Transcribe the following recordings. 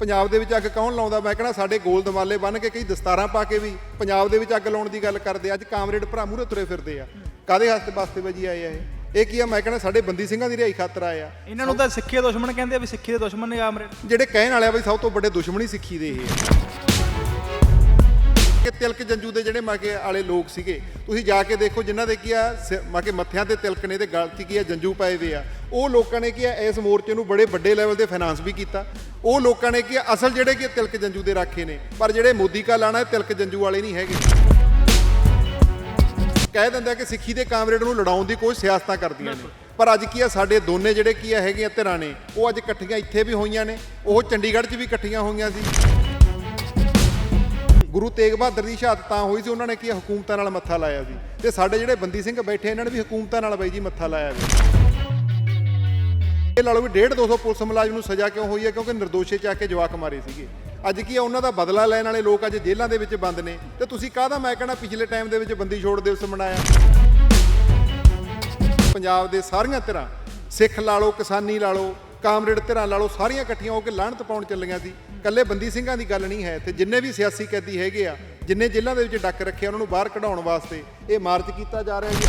ਪੰਜਾਬ ਦੇ ਵਿੱਚ ਅੱਗ ਕੌਣ ਲਾਉਂਦਾ? ਮੈਂ ਕਹਿੰਦਾ ਸਾਡੇ ਗੋਲ ਦਮਾਲੇ ਬੰਨ ਕੇ ਕਈ ਦਸਤਾਰਾਂ ਪਾ ਕੇ ਵੀ ਪੰਜਾਬ ਦੇ ਵਿੱਚ ਅੱਗ ਲਾਉਣ ਦੀ ਗੱਲ ਕਰਦੇ। ਅੱਜ ਕਾਮਰੇਡ ਭਰਾ ਮੂਹਰੇ ਤੁਰੇ ਫਿਰਦੇ ਆ। ਕਾਦੇ ਹੱਥ ਵਾਸਤੇ ਵਜੀ ਆਏ ਆ ਇਹ? ਇਹ ਕੀ ਆ? ਮੈਂ ਕਹਿੰਦਾ ਸਾਡੇ ਬੰਦੀ ਸਿੰਘਾਂ ਦੀ ਰਿਹਾਈ ਖਾਤਰ ਆਏ ਆ। ਇਹਨਾਂ ਨੂੰ ਤਾਂ ਸਿੱਖੀ ਦੇ ਦੁਸ਼ਮਣ ਕਹਿੰਦੇ ਆ ਵੀ ਸਿੱਖੀ ਦੇ ਦੁਸ਼ਮਣ ਨੇ ਆਮਰੇ ਜਿਹੜੇ ਕਹਿਣ ਵਾਲੇ ਆ ਬਈ ਸਭ ਤੋਂ ਵੱਡੇ ਦੁਸ਼ਮਣੀ ਸਿੱਖੀ ਦੇ ਇਹ ਆ। ਕਿ ਤਿਲਕ ਜੰਜੂ ਦੇ ਜਿਹੜੇ ਮਾਕੇ ਵਾਲੇ ਲੋਕ ਸੀਗੇ ਤੁਸੀਂ ਜਾ ਕੇ ਦੇਖੋ ਜਿਨ੍ਹਾਂ ਦੇ ਕੀ ਆ ਮਾਕੇ ਮੱਥਿਆਂ ਤੇ ਤਿਲਕ ਨੇ ਤੇ ਗਲ 'ਚ ਕੀ ਆ ਜੰਜੂ ਪਾਏ ਵੇ ਆ। ਉਹ ਲੋਕਾਂ ਨੇ ਕੀ ਆ ਇਸ ਮੋਰਚੇ ਨੂੰ ਬੜੇ ਵੱਡੇ ਲੈਵਲ ਤੇ ਫਾਈਨਾਂਸ ਵੀ ਕੀਤਾ। ਉਹ ਲੋਕਾਂ ਨੇ ਕੀ ਆ ਅਸਲ ਜਿਹੜੇ ਕੀ ਤਿਲਕ ਜੰਜੂ ਦੇ ਰਾਖੇ ਨੇ। ਪਰ ਜਿਹੜੇ ਮੋਦੀ ਕਾ ਲਾਣਾ ਤਿਲਕ ਜੰਜੂ ਵਾਲੇ ਨਹੀਂ ਹੈਗੇ। ਕਹਿ ਦਿੰਦਾ ਕਿ ਸਿੱਖੀ ਦੇ ਕਾਮਰੇਡ ਨੂੰ ਲੜਾਉਣ ਦੀ ਕੋਈ ਸਿਆਸਤਾਂ ਕਰਦੀਆਂ ਨੇ। ਪਰ ਅੱਜ ਕੀ ਆ ਸਾਡੇ ਦੋਨੇ ਜਿਹੜੇ ਕੀ ਆ ਹੈਗੀਆਂ ਧਿਰਾਂ ਨੇ ਉਹ ਅੱਜ ਇਕੱਠੀਆਂ ਇੱਥੇ ਵੀ ਹੋਈਆਂ ਨੇ ਉਹ ਚੰਡੀਗੜ੍ਹ 'ਚ ਵੀ ਇਕੱਠੀਆਂ ਹੋਈਆਂ ਸੀ। ਗੁਰੂ ਤੇਗ ਬਹਾਦਰ ਦੀ ਸ਼ਹਾਦਤ ਤਾਂ ਹੋਈ ਸੀ, ਉਹਨਾਂ ਨੇ ਕੀ ਹਕੂਮਤਾਂ ਨਾਲ ਮੱਥਾ ਲਾਇਆ ਸੀ ਤੇ ਸਾਡੇ ਜਿਹੜੇ ਬੰਦੀ ਸਿੰਘ ਬੈਠੇ, ਇਹਨਾਂ ਨੇ ਵੀ ਹਕੂਮਤਾਂ ਨਾਲ ਬਾਈ ਜੀ ਮੱਥਾ ਲਾਇਆ ਸੀ ਇਹ ਲਾ ਲਓ ਵੀ 1.5 200 ਪੁਲਿਸ ਮੁਲਾਜ਼ਮ ਨੂੰ ਸਜ਼ਾ ਕਿਉਂ ਹੋਈ ਹੈ, ਕਿਉਂਕਿ ਨਿਰਦੋਸ਼ੇ ਚ ਆ ਕੇ ਜਵਾਕ ਮਾਰੇ ਸੀਗੇ। ਅੱਜ ਕੀ ਆ, ਉਹਨਾਂ ਦਾ ਬਦਲਾ ਲੈਣ ਵਾਲੇ ਲੋਕ ਅੱਜ ਜੇਲ੍ਹਾਂ ਦੇ ਵਿੱਚ ਬੰਦ ਨੇ। ਤੇ ਤੁਸੀਂ ਕਾਹਦਾ, ਮੈਂ ਕਹਿੰਦਾ ਪਿਛਲੇ ਟਾਈਮ ਦੇ ਵਿੱਚ ਬੰਦੀ ਛੋੜ ਦਿਵਸ ਮਨਾਇਆ। ਪੰਜਾਬ ਦੇ ਸਾਰੀਆਂ ਧਿਰਾਂ, ਸਿੱਖ ਲਾ ਲਓ, ਕਿਸਾਨੀ ਲਾ ਲਓ, ਕਾਮਰੇਡ ਧਿਰਾਂ ਲਾ ਲਓ, ਸਾਰੀਆਂ ਇਕੱਠੀਆਂ ਹੋ ਕੇ ਲਾਹਣਤ ਪਾਉਣ ਚੱਲੀਆਂ ਸੀ। ਕੱਲੇ ਬੰਦੀ ਸਿੰਘਾਂ ਦੀ ਗੱਲ ਨਹੀਂ ਹੈ। ਤੇ ਜਿੰਨੇ ਵੀ ਸਿਆਸੀ ਕੈਦੀ ਹੈਗੇ ਆ, ਜਿੰਨੇ ਜੇਲ੍ਹਾਂ ਦੇ ਵਿੱਚ ਡੱਕ ਰੱਖਿਆ ਉਹਨਾਂ ਨੂੰ ਬਾਹਰ ਕਢਾਉਣ ਵਾਸਤੇ ਇਹ ਮਾਰਚ ਕੀਤਾ ਜਾ ਰਿਹਾ ਜੀ।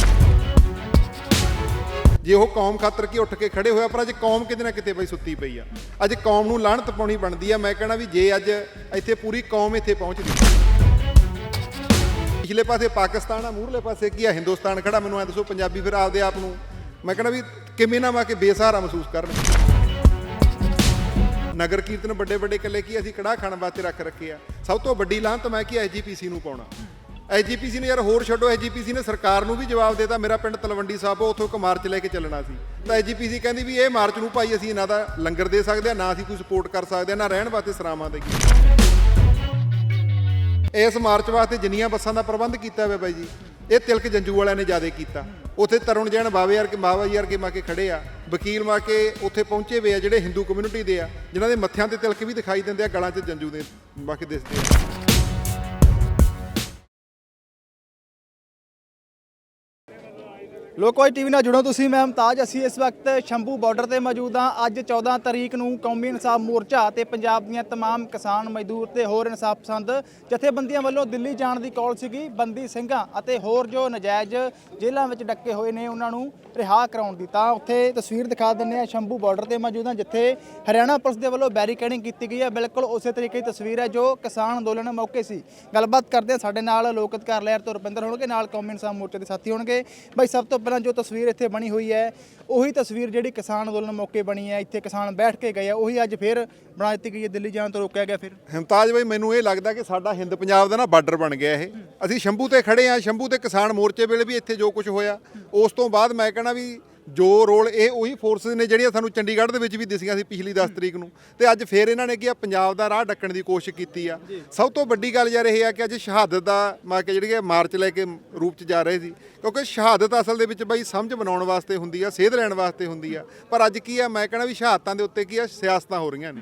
ਜੇ ਉਹ ਕੌਮ ਖਾਤਰ ਕੀ ਉੱਠ ਕੇ ਖੜੇ ਹੋਇਆ ਪਰ ਅੱਜ ਕੌਮ ਕਿਤੇ ਨਾ ਕਿਤੇ ਬਈ ਸੁੱਤੀ ਪਈ ਆ। ਅੱਜ ਕੌਮ ਨੂੰ ਲਾਹਣਤ ਪਾਉਣੀ ਬਣਦੀ ਆ। ਮੈਂ ਕਹਿਣਾ ਵੀ ਜੇ ਅੱਜ ਇੱਥੇ ਪੂਰੀ ਕੌਮ ਇੱਥੇ ਪਹੁੰਚਦੀ ਪਿਛਲੇ ਪਾਸੇ ਪਾਕਿਸਤਾਨ ਆ, ਮੂਹਰਲੇ ਪਾਸੇ ਕੀ ਆ? ਹਿੰਦੁਸਤਾਨ ਖੜਾ, ਮੈਨੂੰ ਐ ਦੱਸੋ, ਪੰਜਾਬੀ ਫਿਰ ਆਪਦੇ ਆਪ ਨੂੰ। ਮੈਂ ਕਹਿਣਾ ਵੀ ਕਿਵੇਂ ਨਾ ਵਾ ਕੇ ਬੇਸਹਾਰਾ ਮਹਿਸੂਸ ਕਰਨ। ਨਗਰ ਕੀਰਤਨ ਵੱਡੇ ਵੱਡੇ ਇਕੱਲੇ ਕੀ ਅਸੀਂ ਕੜਾਹ ਖਾਣ ਵਾਸਤੇ ਰੱਖ ਰੱਖੇ ਆ? ਸਭ ਤੋਂ ਵੱਡੀ ਲਾਹਨਤ ਮੈਂ ਕੀ ਐਜੀਪੀਸੀ ਨੂੰ ਪਾਉਣਾ। ਐਜੀਪੀਸੀ ਨੇ ਯਾਰ ਹੋਰ ਛੱਡੋ ਐਜੀਪੀਸੀ ਨੇ ਸਰਕਾਰ ਨੂੰ ਵੀ ਜਵਾਬ ਦੇਤਾ ਮੇਰਾ ਪਿੰਡ ਤਲਵੰਡੀ ਸਾਹਿਬ ਆ, ਉੱਥੋਂ ਇੱਕ ਮਾਰਚ ਲੈ ਕੇ ਚੱਲਣਾ ਸੀ। ਤਾਂ ਐਜੀਪੀਸੀ ਕਹਿੰਦੀ ਵੀ ਇਹ ਮਾਰਚ ਨੂੰ ਭਾਈ ਅਸੀਂ ਇਹਨਾਂ ਦਾ ਲੰਗਰ ਦੇ ਸਕਦੇ ਆ ਨਾ ਅਸੀਂ ਕੋਈ ਸਪੋਰਟ ਕਰ ਸਕਦੇ ਆ ਨਾ ਰਹਿਣ ਵਾਸਤੇ ਸਰਾਵਾਂ ਦੇ ਇਸ ਮਾਰਚ ਵਾਸਤੇ ਜਿੰਨੀਆਂ ਬੱਸਾਂ ਦਾ ਪ੍ਰਬੰਧ ਕੀਤਾ ਹੋਇਆ ਬਾਈ ਜੀ ਇਹ ਤਿਲਕ ਜੰਜੂ ਵਾਲਿਆਂ ਨੇ ਜ਼ਿਆਦਾ ਕੀਤਾ। ਉੱਥੇ ਤਰੁਣ ਜੈਨ ਬਾਵੇ ਯਾਰ ਕੇ ਬਾਵਾ ਯਾਰ ਕੇ ਮਾ ਕੇ ਖੜੇ ਆ। ਵਕੀਲ ਮਾ ਕੇ ਉੱਥੇ ਪਹੁੰਚੇ ਹੋਏ ਆ ਜਿਹੜੇ ਹਿੰਦੂ ਕਮਿਊਨਿਟੀ ਦੇ ਆ, ਜਿਨ੍ਹਾਂ ਦੇ ਮੱਥਿਆਂ ਤੇ ਤਿਲਕ ਵੀ ਦਿਖਾਈ ਦਿੰਦੇ ਆ, ਗਲਾਂ 'ਚ ਜੰਜੂ ਦੇ ਮਾ ਕੇ ਦਿਸਦੇ ਆ। ਲੋਕੋਜ ਟੀਵੀ ਨਾਲ ਜੁੜੋ ਤੁਸੀਂ, ਮੈਂ ਮਮਤਾਜ ਅਸੀਂ ਇਸ ਵਕਤ ਸ਼ੰਭੂ ਬਾਰਡਰ ਤੇ ਮੌਜੂਦ ਹਾਂ। ਅੱਜ 14 ਤਰੀਕ ਨੂੰ ਕੌਮੀ ਇਨਸਾਫ ਮੋਰਚਾ ਤੇ ਪੰਜਾਬ ਦੀਆਂ ਤਮਾਮ ਕਿਸਾਨ ਮਜ਼ਦੂਰ ਤੇ ਹੋਰ ਇਨਸਾਫ ਪਸੰਦ ਜਥੇਬੰਦੀਆਂ ਵੱਲੋਂ ਦਿੱਲੀ ਜਾਣ ਦੀ ਕਾਲ ਸੀਗੀ। ਬੰਦੀ ਸਿੰਘਾਂ ਅਤੇ ਹੋਰ ਜੋ ਨਜਾਇਜ਼ ਜੇਲ੍ਹਾਂ ਵਿੱਚ ਡੱਕੇ ਹੋਏ ਨੇ, ਉਹਨਾਂ ਨੂੰ ਰਿਹਾ ਕਰਾਉਣ ਦੀ ਤਾਂ ਉੱਥੇ ਤਸਵੀਰ ਦਿਖਾ ਦਿੰਨੇ ਆ ਸ਼ੰਭੂ ਬਾਰਡਰ ਤੇ ਮੌਜੂਦ ਹਾਂ, ਜਿੱਥੇ ਹਰਿਆਣਾ ਪੁਲਿਸ ਦੇ ਵੱਲੋਂ ਬੈਰੀਕੇਡਿੰਗ ਕੀਤੀ ਗਈ ਹੈ। ਬਿਲਕੁਲ ਉਸੇ ਤਰੀਕੇ ਦੀ ਤਸਵੀਰ ਹੈ ਜੋ ਕਿਸਾਨ ਅੰਦੋਲਨ ਮੌਕੇ ਸੀ। ਗੱਲਬਾਤ ਕਰਦੇ ਸਾਡੇ ਨਾਲ ਲੋਕ ਅਧਿਕਾਰ ਤੋਂ ਰੁਪਿੰਦਰ ਹੋਣਗੇ, ਨਾਲ ਕੌਮੀ ਇਨਸਾਫ ਮੋਰਚੇ ਦੇ ਸਾਥੀ ਹੋਣਗੇ। ਬਾਈ, ਸਭ ਤੋਂ ਪਹਿਲਾਂ ਜੋ ਤਸਵੀਰ ਇੱਥੇ ਬਣੀ ਹੋਈ ਹੈ, ਉਹੀ ਤਸਵੀਰ ਜਿਹੜੀ ਕਿਸਾਨ ਅੰਦੋਲਨ ਮੌਕੇ ਬਣੀ ਹੈ। ਇੱਥੇ ਕਿਸਾਨ ਬੈਠ ਕੇ ਗਏ ਆ, ਉਹੀ ਅੱਜ ਫਿਰ ਬਣਾ ਦਿੱਤੀ ਗਈ ਹੈ, ਦਿੱਲੀ ਜਾਣ ਤੋਂ ਰੋਕਿਆ ਗਿਆ ਫਿਰ। ਹਿਮਤਾਜ ਬਾਈ, ਮੈਨੂੰ ਇਹ ਲੱਗਦਾ ਕਿ ਸਾਡਾ ਹਿੰਦ ਪੰਜਾਬ ਦਾ ਨਾ ਬਾਰਡਰ ਬਣ ਗਿਆ ਇਹ। ਅਸੀਂ ਸ਼ੰਭੂ ਤੇ ਖੜੇ ਆ ਸ਼ੰਭੂ ਤੇ ਕਿਸਾਨ ਮੋਰਚੇ ਵੇਲੇ ਵੀ ਇੱਥੇ ਜੋ ਕੁਝ ਹੋਇਆ, ਉਸ ਤੋਂ ਬਾਅਦ ਮੈਂ ਕਹਿਣਾ ਵੀ ਜੋ ਰੋਲ ਇਹ ਉਹੀ ਫੋਰਸਸ ਨੇ ਜਿਹੜੀਆਂ ਸਾਨੂੰ ਚੰਡੀਗੜ੍ਹ ਦੇ ਵਿੱਚ ਵੀ ਦਿਸੀਆਂ ਸੀ ਪਿਛਲੀ 10 ਤਰੀਕ ਨੂੰ। ਤੇ ਅੱਜ ਫੇਰ ਇਹਨਾਂ ਨੇ ਕੀ ਆ ਪੰਜਾਬ ਦਾ ਰਾਹ ਡੱਕਣ ਦੀ ਕੋਸ਼ਿਸ਼ ਕੀਤੀ ਆ। ਸਭ ਤੋਂ ਵੱਡੀ ਗੱਲ ਯਾਰ ਇਹ ਆ ਕਿ ਅੱਜ ਸ਼ਹਾਦਤ ਦਾ ਮੈਂ ਕਿ ਜਿਹੜੀ ਮਾਰਚ ਲੈ ਕੇ ਰੂਪ ਚ ਜਾ ਰਹੇ ਸੀ। ਕਿਉਂਕਿ ਸ਼ਹਾਦਤ ਅਸਲ ਦੇ ਵਿੱਚ ਬਈ ਸਮਝ ਬਣਾਉਣ ਵਾਸਤੇ ਹੁੰਦੀ ਆ ਸੇਧ ਲੈਣ ਵਾਸਤੇ ਹੁੰਦੀ ਆ। ਪਰ ਅੱਜ ਕੀ ਆ ਮੈਂ ਕਹਿਣਾ ਵੀ ਸ਼ਹਾਦਤਾਂ ਦੇ ਉੱਤੇ ਕੀ ਆ ਸਿਆਸਤਾਂ ਹੋ ਰਹੀਆਂ ਨੇ।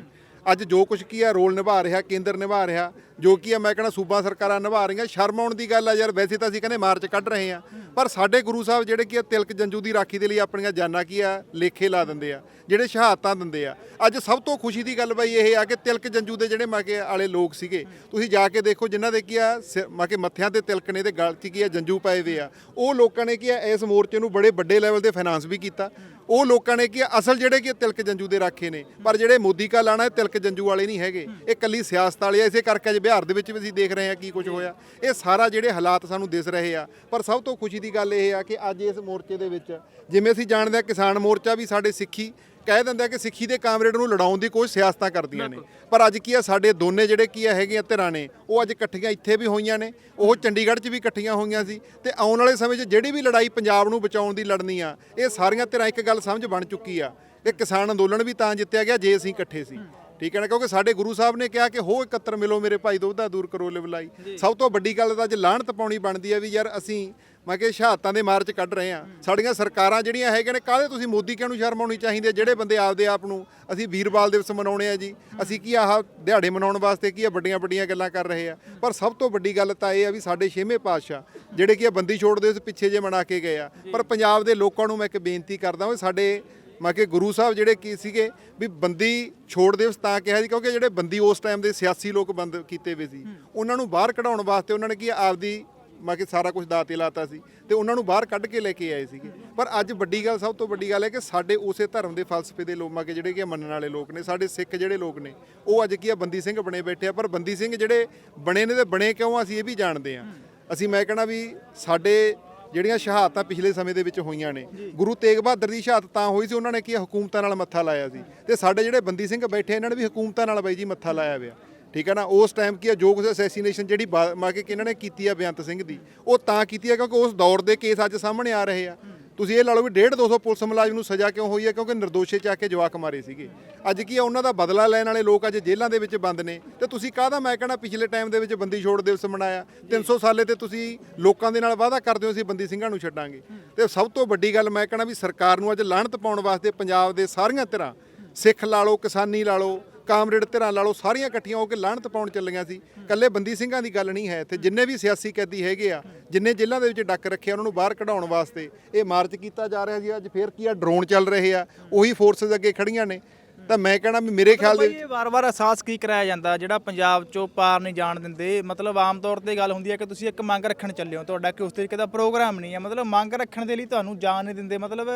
ਅੱਜ ਜੋ ਕੁਝ ਕੀ ਆ, ਰੋਲ ਨਿਭਾ ਰਿਹਾ, ਕੇਂਦਰ ਨਿਭਾ ਰਿਹਾ, ਜੋ ਕੀ ਆ, ਮੈਂ ਕਹਿੰਦਾ ਸੂਬਾ ਸਰਕਾਰਾਂ ਨਿਭਾ ਰਹੀਆਂ। ਸ਼ਰਮ ਆਉਣ ਦੀ ਗੱਲ ਆ ਯਾਰ, ਵੈਸੇ ਤਾਂ ਅਸੀਂ ਕਹਿੰਦੇ ਮਾਰਚ ਕੱਢ ਰਹੇ ਆ। ਪਰ ਸਾਡੇ ਗੁਰੂ ਸਾਹਿਬ ਜਿਹੜੇ ਕੀ ਆ, ਤਿਲਕ ਜੰਜੂ ਦੀ ਰਾਖੀ ਦੇ ਲਈ ਆਪਣੀਆਂ ਜਾਨਾਂ ਕੀ ਆ, ਲੇਖੇ ਲਾ ਦਿੰਦੇ ਆ, ਜਿਹੜੇ ਸ਼ਹਾਦਤਾਂ ਦਿੰਦੇ ਆ। ਅੱਜ ਸਭ ਤੋਂ ਖੁਸ਼ੀ ਦੀ ਗੱਲ ਬਈ ਇਹ ਆ ਕਿ ਤਿਲਕ ਜੰਜੂ ਦੇ ਜਿਹੜੇ ਮਾਕੇ ਵਾਲੇ ਲੋਕ ਸੀਗੇ, ਤੁਸੀਂ ਜਾ ਕੇ ਦੇਖੋ ਜਿਨ੍ਹਾਂ ਦੇ ਕੀ ਆ ਸਿ- ਮਾਕੇ ਮੱਥਿਆਂ ਤੇ ਤਿਲਕ ਨੇ ਤੇ ਗਲ 'ਚ ਕੀ ਆ, ਜੰਜੂ ਪਾਏ ਵੇ ਆ। ਉਹ ਲੋਕਾਂ ਨੇ ਕੀ ਆ, ਇਸ ਮੋਰਚੇ ਨੂੰ ਬੜੇ ਵੱਡੇ ਲੈਵਲ ਤੇ ਫਾਈਨਾਂਸ ਵੀ ਕੀਤਾ। ਉਹ ਲੋਕਾਂ ਨੇ ਕੀ ਆ, ਅਸਲ ਜਿਹੜੇ ਕਿ ਤਿਲਕ ਜੰਜੂ ਦੇ ਰਾਖੇ ਨੇ ਪਰ ਜਿਹੜੇ ਮੋਦੀ ਕਾ ਲਾਣਾ ਤਿਲਕ ਜੰਜੂ ਵਾਲੇ ਨਹੀਂ ਹੈਗੇ। ਇਹ ਕੱਲੀ ਸਿਆਸਤ ਵਾਲੇ ਆ ਇਸੇ ਕਰਕੇ ਅੱਜ ਬਿਹਾਰ ਦੇ ਵਿੱਚ ਵੀ ਅਸੀਂ ਦੇਖ ਰਹੇ ਹਾਂ ਕੀ ਕੁਝ ਹੋਇਆ। ਇਹ ਸਾਰਾ ਜਿਹੜੇ ਹਾਲਾਤ ਸਾਨੂੰ ਦਿਸ ਰਹੇ ਆ ਪਰ ਸਭ ਤੋਂ ਖੁਸ਼ੀ ਦੀ ਗੱਲ ਇਹ ਆ ਕਿ ਅੱਜ ਇਸ ਮੋਰਚੇ ਦੇ ਵਿੱਚ ਜਿਵੇਂ ਅਸੀਂ ਜਾਣਦੇ ਆ ਕਿਸਾਨ ਮੋਰਚਾ ਵੀ ਸਾਡੇ ਸਿੱਖੀ ਕਹਿ ਦਿੰਦਾ ਕਿ ਸਿੱਖੀ ਦੇ ਕਾਮਰੇਡ ਨੂੰ ਲੜਾਉਣ ਦੀ ਕੋਈ ਸਿਆਸਤਾਂ ਕਰਦੀਆਂ ਨੇ ਪਰ ਅੱਜ ਕੀ ਆ ਸਾਡੇ ਦੋਨੇ ਜਿਹੜੇ ਕੀ ਆ ਹੈਗੀਆਂ ਧਿਰਾਂ ਨੇ ਉਹ ਅੱਜ ਇਕੱਠੀਆਂ ਇੱਥੇ ਵੀ ਹੋਈਆਂ ਨੇ ਉਹ ਚੰਡੀਗੜ੍ਹ 'ਚ ਵੀ ਇਕੱਠੀਆਂ ਹੋਈਆਂ ਸੀ ਤੇ ਆਉਣ ਵਾਲੇ ਸਮੇਂ 'ਚ ਜਿਹੜੀ ਵੀ ਲੜਾਈ ਪੰਜਾਬ ਨੂੰ ਬਚਾਉਣ ਦੀ ਲੜਨੀ ਆ ਇਹ ਸਾਰੀਆਂ ਧਿਰਾਂ ਇੱਕ ਗੱਲ ਸਮਝ ਬਣ ਚੁੱਕੀ ਆ ਕਿ ਕਿਸਾਨ ਅੰਦੋਲਨ ਵੀ ਤਾਂ ਜਿੱਤਿਆ ਗਿਆ ਜੇ ਅਸੀਂ ਇਕੱਠੇ ਸੀ। ਠੀਕ ਹੈ ਨਾ ਕਿਉਂਕਿ ਸਾਡੇ ਗੁਰੂ ਸਾਹਿਬ ਨੇ ਕਿਹਾ ਕਿ ਹੋ ਇਕੱਤਰ ਮਿਲੋ ਮੇਰੇ ਭਾਈ ਦੋਦਾ ਦੂਰ ਕਰੋ ਲਿਵਲਾਈ। ਸਭ ਤੋਂ ਵੱਡੀ ਗੱਲ ਤਾਂ ਅੱਜ ਲਾਹਣਤ ਪਾਉਣੀ ਬਣਦੀ ਹੈ ਵੀ ਯਾਰ ਅਸੀਂ ਮੈਂ ਕਿ ਸ਼ਹਾਦਤਾਂ ਦੇ ਮਾਰਚ ਕੱਢ ਰਹੇ ਆ ਸਾਡੀਆਂ ਸਰਕਾਰਾਂ ਜਿਹੜੀਆਂ ਹੈਗੀਆਂ ਨੇ ਕਾਹਦੇ ਤੁਸੀਂ ਮੋਦੀ ਕਿਹਨੂੰ ਸ਼ਰਮ ਆਉਣੀ ਚਾਹੀਦੀ ਹੈ? ਜਿਹੜੇ ਬੰਦੇ ਆਪਦੇ ਆਪ ਨੂੰ ਅਸੀਂ ਵੀਰਵਾਲ ਦਿਵਸ ਮਨਾਉਣੇ ਆ ਜੀ ਅਸੀਂ ਕੀ ਆਹ ਦਿਹਾੜੇ ਮਨਾਉਣ ਵਾਸਤੇ ਕੀ ਆ ਵੱਡੀਆਂ ਵੱਡੀਆਂ ਗੱਲਾਂ ਕਰ ਰਹੇ ਆ? ਪਰ ਸਭ ਤੋਂ ਵੱਡੀ ਗੱਲ ਤਾਂ ਇਹ ਆ ਵੀ ਸਾਡੇ ਛੇਵੇਂ ਪਾਤਸ਼ਾਹ ਜਿਹੜੇ ਕੀ ਆ ਬੰਦੀ ਛੋੜ ਦਿਵਸ ਪਿੱਛੇ ਜੇ ਮਨਾ ਕੇ ਗਏ ਆ। ਪਰ ਪੰਜਾਬ ਦੇ ਲੋਕਾਂ ਨੂੰ ਮੈਂ ਇੱਕ ਬੇਨਤੀ ਕਰਦਾ ਹਾਂ ਸਾਡੇ ਮਾ ਕਿ ਗੁਰੂ ਸਾਹਿਬ ਜਿਹੜੇ ਕੀ ਸੀਗੇ ਵੀ ਬੰਦੀ ਛੋੜ ਦਿਵਸ ਤਾਂ ਕਿਹਾ ਸੀ ਕਿਉਂਕਿ ਜਿਹੜੇ ਬੰਦੀ ਉਸ ਟਾਈਮ ਦੇ ਸਿਆਸੀ ਲੋਕ ਬੰਦ ਕੀਤੇ ਹੋਏ ਸੀ ਉਹਨਾਂ ਨੂੰ ਬਾਹਰ ਕਢਾਉਣ ਵਾਸਤੇ ਉਹਨਾਂ ਨੇ ਕੀ ਆਪਦੀ ਮਾ ਕਿ ਸਾਰਾ ਕੁਝ ਦਾਤੇ ਲਾਤਾ ਸੀ ਤੇ ਉਹਨਾਂ ਨੂੰ ਬਾਹਰ ਕੱਢ ਕੇ ਲੈ ਕੇ ਆਏ ਸੀਗੇ। ਪਰ ਅੱਜ ਵੱਡੀ ਗੱਲ ਸਭ ਤੋਂ ਵੱਡੀ ਗੱਲ ਹੈ ਕਿ ਸਾਡੇ ਉਸੇ ਧਰਮ ਦੇ ਫਲਸਫੇ ਦੇ ਲੋਕ ਮਾ ਕਿ ਜਿਹੜੇ ਕਿ ਮੰਨਣ ਵਾਲੇ ਲੋਕ ਨੇ ਸਾਡੇ ਸਿੱਖ ਜਿਹੜੇ ਲੋਕ ਨੇ ਉਹ ਅੱਜ ਕੀ ਆ ਬੰਦੀ ਸਿੰਘ ਬਣੇ ਬੈਠੇ ਆ। ਪਰ ਬੰਦੀ ਸਿੰਘ ਜਿਹੜੇ ਬਣੇ ਨੇ ਤੇ ਬਣੇ ਕਿਉਂ ਆ ਅਸੀਂ ਇਹ ਵੀ ਜਾਣਦੇ ਆ ਅਸੀਂ ਮੈਂ ਕਹਣਾ ਵੀ ਸਾਡੇ ਜਿਹੜੀਆਂ ਸ਼ਹਾਦਤਾਂ ਪਿਛਲੇ ਸਮੇਂ ਦੇ ਵਿੱਚ ਹੋਈਆਂ ਨੇ ਗੁਰੂ ਤੇਗ ਬਹਾਦਰ ਦੀ ਸ਼ਹਾਦਤ ਤਾਂ ਹੋਈ ਸੀ ਉਹਨਾਂ ਨੇ ਕੀ ਹਕੂਮਤਾਂ ਨਾਲ ਮੱਥਾ ਲਾਇਆ ਸੀ। ਤੇ ਸਾਡੇ ਜਿਹੜੇ ਬੰਦੀ ਸਿੰਘ ਬੈਠੇ ਇਹਨਾਂ ਨੇ ਵੀ ਹਕੂਮਤਾਂ ਨਾਲ ਬਾਈ ਜੀ ਮੱਥਾ ਲਾਇਆ ਹੋਇਆ। ਠੀਕ ਹੈ ਨਾ? ਉਸ ਟਾਈਮ ਕੀ ਆ, ਜੋ ਕੁਝ ਅਸੈਸੀਨੇਸ਼ਨ ਜਿਹੜੀ ਬਾ- ਮਾ ਕੇ ਇਹਨਾਂ ਨੇ ਕੀਤੀ ਆ ਬੇਅੰਤ ਸਿੰਘ ਦੀ, ਉਹ ਤਾਂ ਕੀਤੀ ਆ ਕਿਉਂਕਿ ਉਸ ਦੌਰ ਦੇ ਕੇਸ ਅੱਜ ਸਾਹਮਣੇ ਆ ਰਹੇ ਆ। ਤੁਸੀਂ ਇਹ ਲਾ ਲਓ ਵੀ 1.5 200 ਪੁਲਿਸ ਮੁਲਾਜ਼ਮ ਨੂੰ ਸਜ਼ਾ ਕਿਉਂ ਹੋਈ ਹੈ ਕਿਉਂਕਿ ਨਿਰਦੋਸ਼ੇ ਚ ਆ ਕੇ ਜਵਾਕ ਮਾਰੇ ਸੀਗੇ। ਅੱਜ ਕੀ ਆ, ਉਹਨਾਂ ਦਾ ਬਦਲਾ ਲੈਣ ਵਾਲੇ ਲੋਕ ਅੱਜ ਜੇਲ੍ਹਾਂ ਦੇ ਵਿੱਚ ਬੰਦ ਨੇ। ਤੇ ਤੁਸੀਂ ਕਾਹਦਾ ਮੈਂ ਕਹਿੰਦਾ ਪਿਛਲੇ ਟਾਈਮ ਦੇ ਵਿੱਚ ਬੰਦੀ ਛੋੜ ਦਿਵਸ ਮਨਾਇਆ? 300 ਸਾਲੇ ਤੇ ਤੁਸੀਂ ਲੋਕਾਂ ਦੇ ਨਾਲ ਵਾਅਦਾ ਕਰਦੇ ਹੋ, ਅਸੀਂ ਬੰਦੀ ਸਿੰਘਾਂ ਨੂੰ ਛੱਡਾਂਗੇ। ਤੇ ਸਭ ਤੋਂ ਵੱਡੀ ਗੱਲ ਮੈਂ ਕਹਿੰਦਾ ਵੀ ਸਰਕਾਰ ਨੂੰ ਅੱਜ ਲਾਹਣਤ ਪਾਉਣ ਵਾਸਤੇ ਪੰਜਾਬ ਦੇ ਸਾਰੀਆਂ ਤਰ੍ਹਾਂ ਸਿੱਖ ਲਾ ਲਓ, ਕਿਸਾਨੀ ਲਾ ਲਓ ਕਾਮਰੇਡ ਧਿਰਾਂ ਲਾ ਲਓ ਸਾਰੀਆਂ ਇਕੱਠੀਆਂ ਹੋ ਕੇ ਲਾਹਣਤ ਪਾਉਣ ਚੱਲੀਆਂ ਸੀ। ਕੱਲੇ ਬੰਦੀ ਸਿੰਘਾਂ ਦੀ ਗੱਲ ਨਹੀਂ ਹੈ। ਇੱਥੇ ਜਿੰਨੇ ਵੀ ਸਿਆਸੀ ਕੈਦੀ ਹੈਗੇ ਆ, ਜਿੰਨੇ ਜੇਲ੍ਹਾਂ ਦੇ ਵਿੱਚ ਡੱਕ ਰੱਖਿਆ ਉਹਨਾਂ ਨੂੰ ਬਾਹਰ ਕਢਾਉਣ ਵਾਸਤੇ ਇਹ ਮਾਰਚ ਕੀਤਾ ਜਾ ਰਿਹਾ ਜੀ ਅੱਜ ਫੇਰ ਕੀ ਆ? ਡਰੋਨ ਚੱਲ ਰਹੇ ਆ। ਉਹੀ ਫੋਰਸਸ ਅੱਗੇ ਖੜੀਆਂ ਨੇ। ਤਾਂ ਮੈਂ ਕਹਿਣਾ ਵੀ ਮੇਰੇ ਖਿਆਲ ਦੇ ਇਹ ਵਾਰ-ਵਾਰ ਅਹਿਸਾਸ ਕੀ ਕਰਾਇਆ ਜਾਂਦਾ ਜਿਹੜਾ ਪੰਜਾਬ ਚੋਂ ਪਾਰ ਨਹੀਂ ਜਾਣ ਦਿੰਦੇ? ਮਤਲਬ ਆਮ ਤੌਰ ਤੇ ਗੱਲ ਹੁੰਦੀ ਹੈ ਕਿ ਤੁਸੀਂ ਇੱਕ ਮੰਗ ਰੱਖਣ ਚੱਲੇ ਹੋ ਤੁਹਾਡਾ ਕਿ ਉਸ ਤਰੀਕੇ ਦਾ ਪ੍ਰੋਗਰਾਮ ਨਹੀਂ ਹੈ। ਮਤਲਬ ਮੰਗ ਰੱਖਣ ਦੇ ਲਈ ਤੁਹਾਨੂੰ ਜਾਣ ਨਹੀਂ ਦਿੰਦੇ। ਮਤਲਬ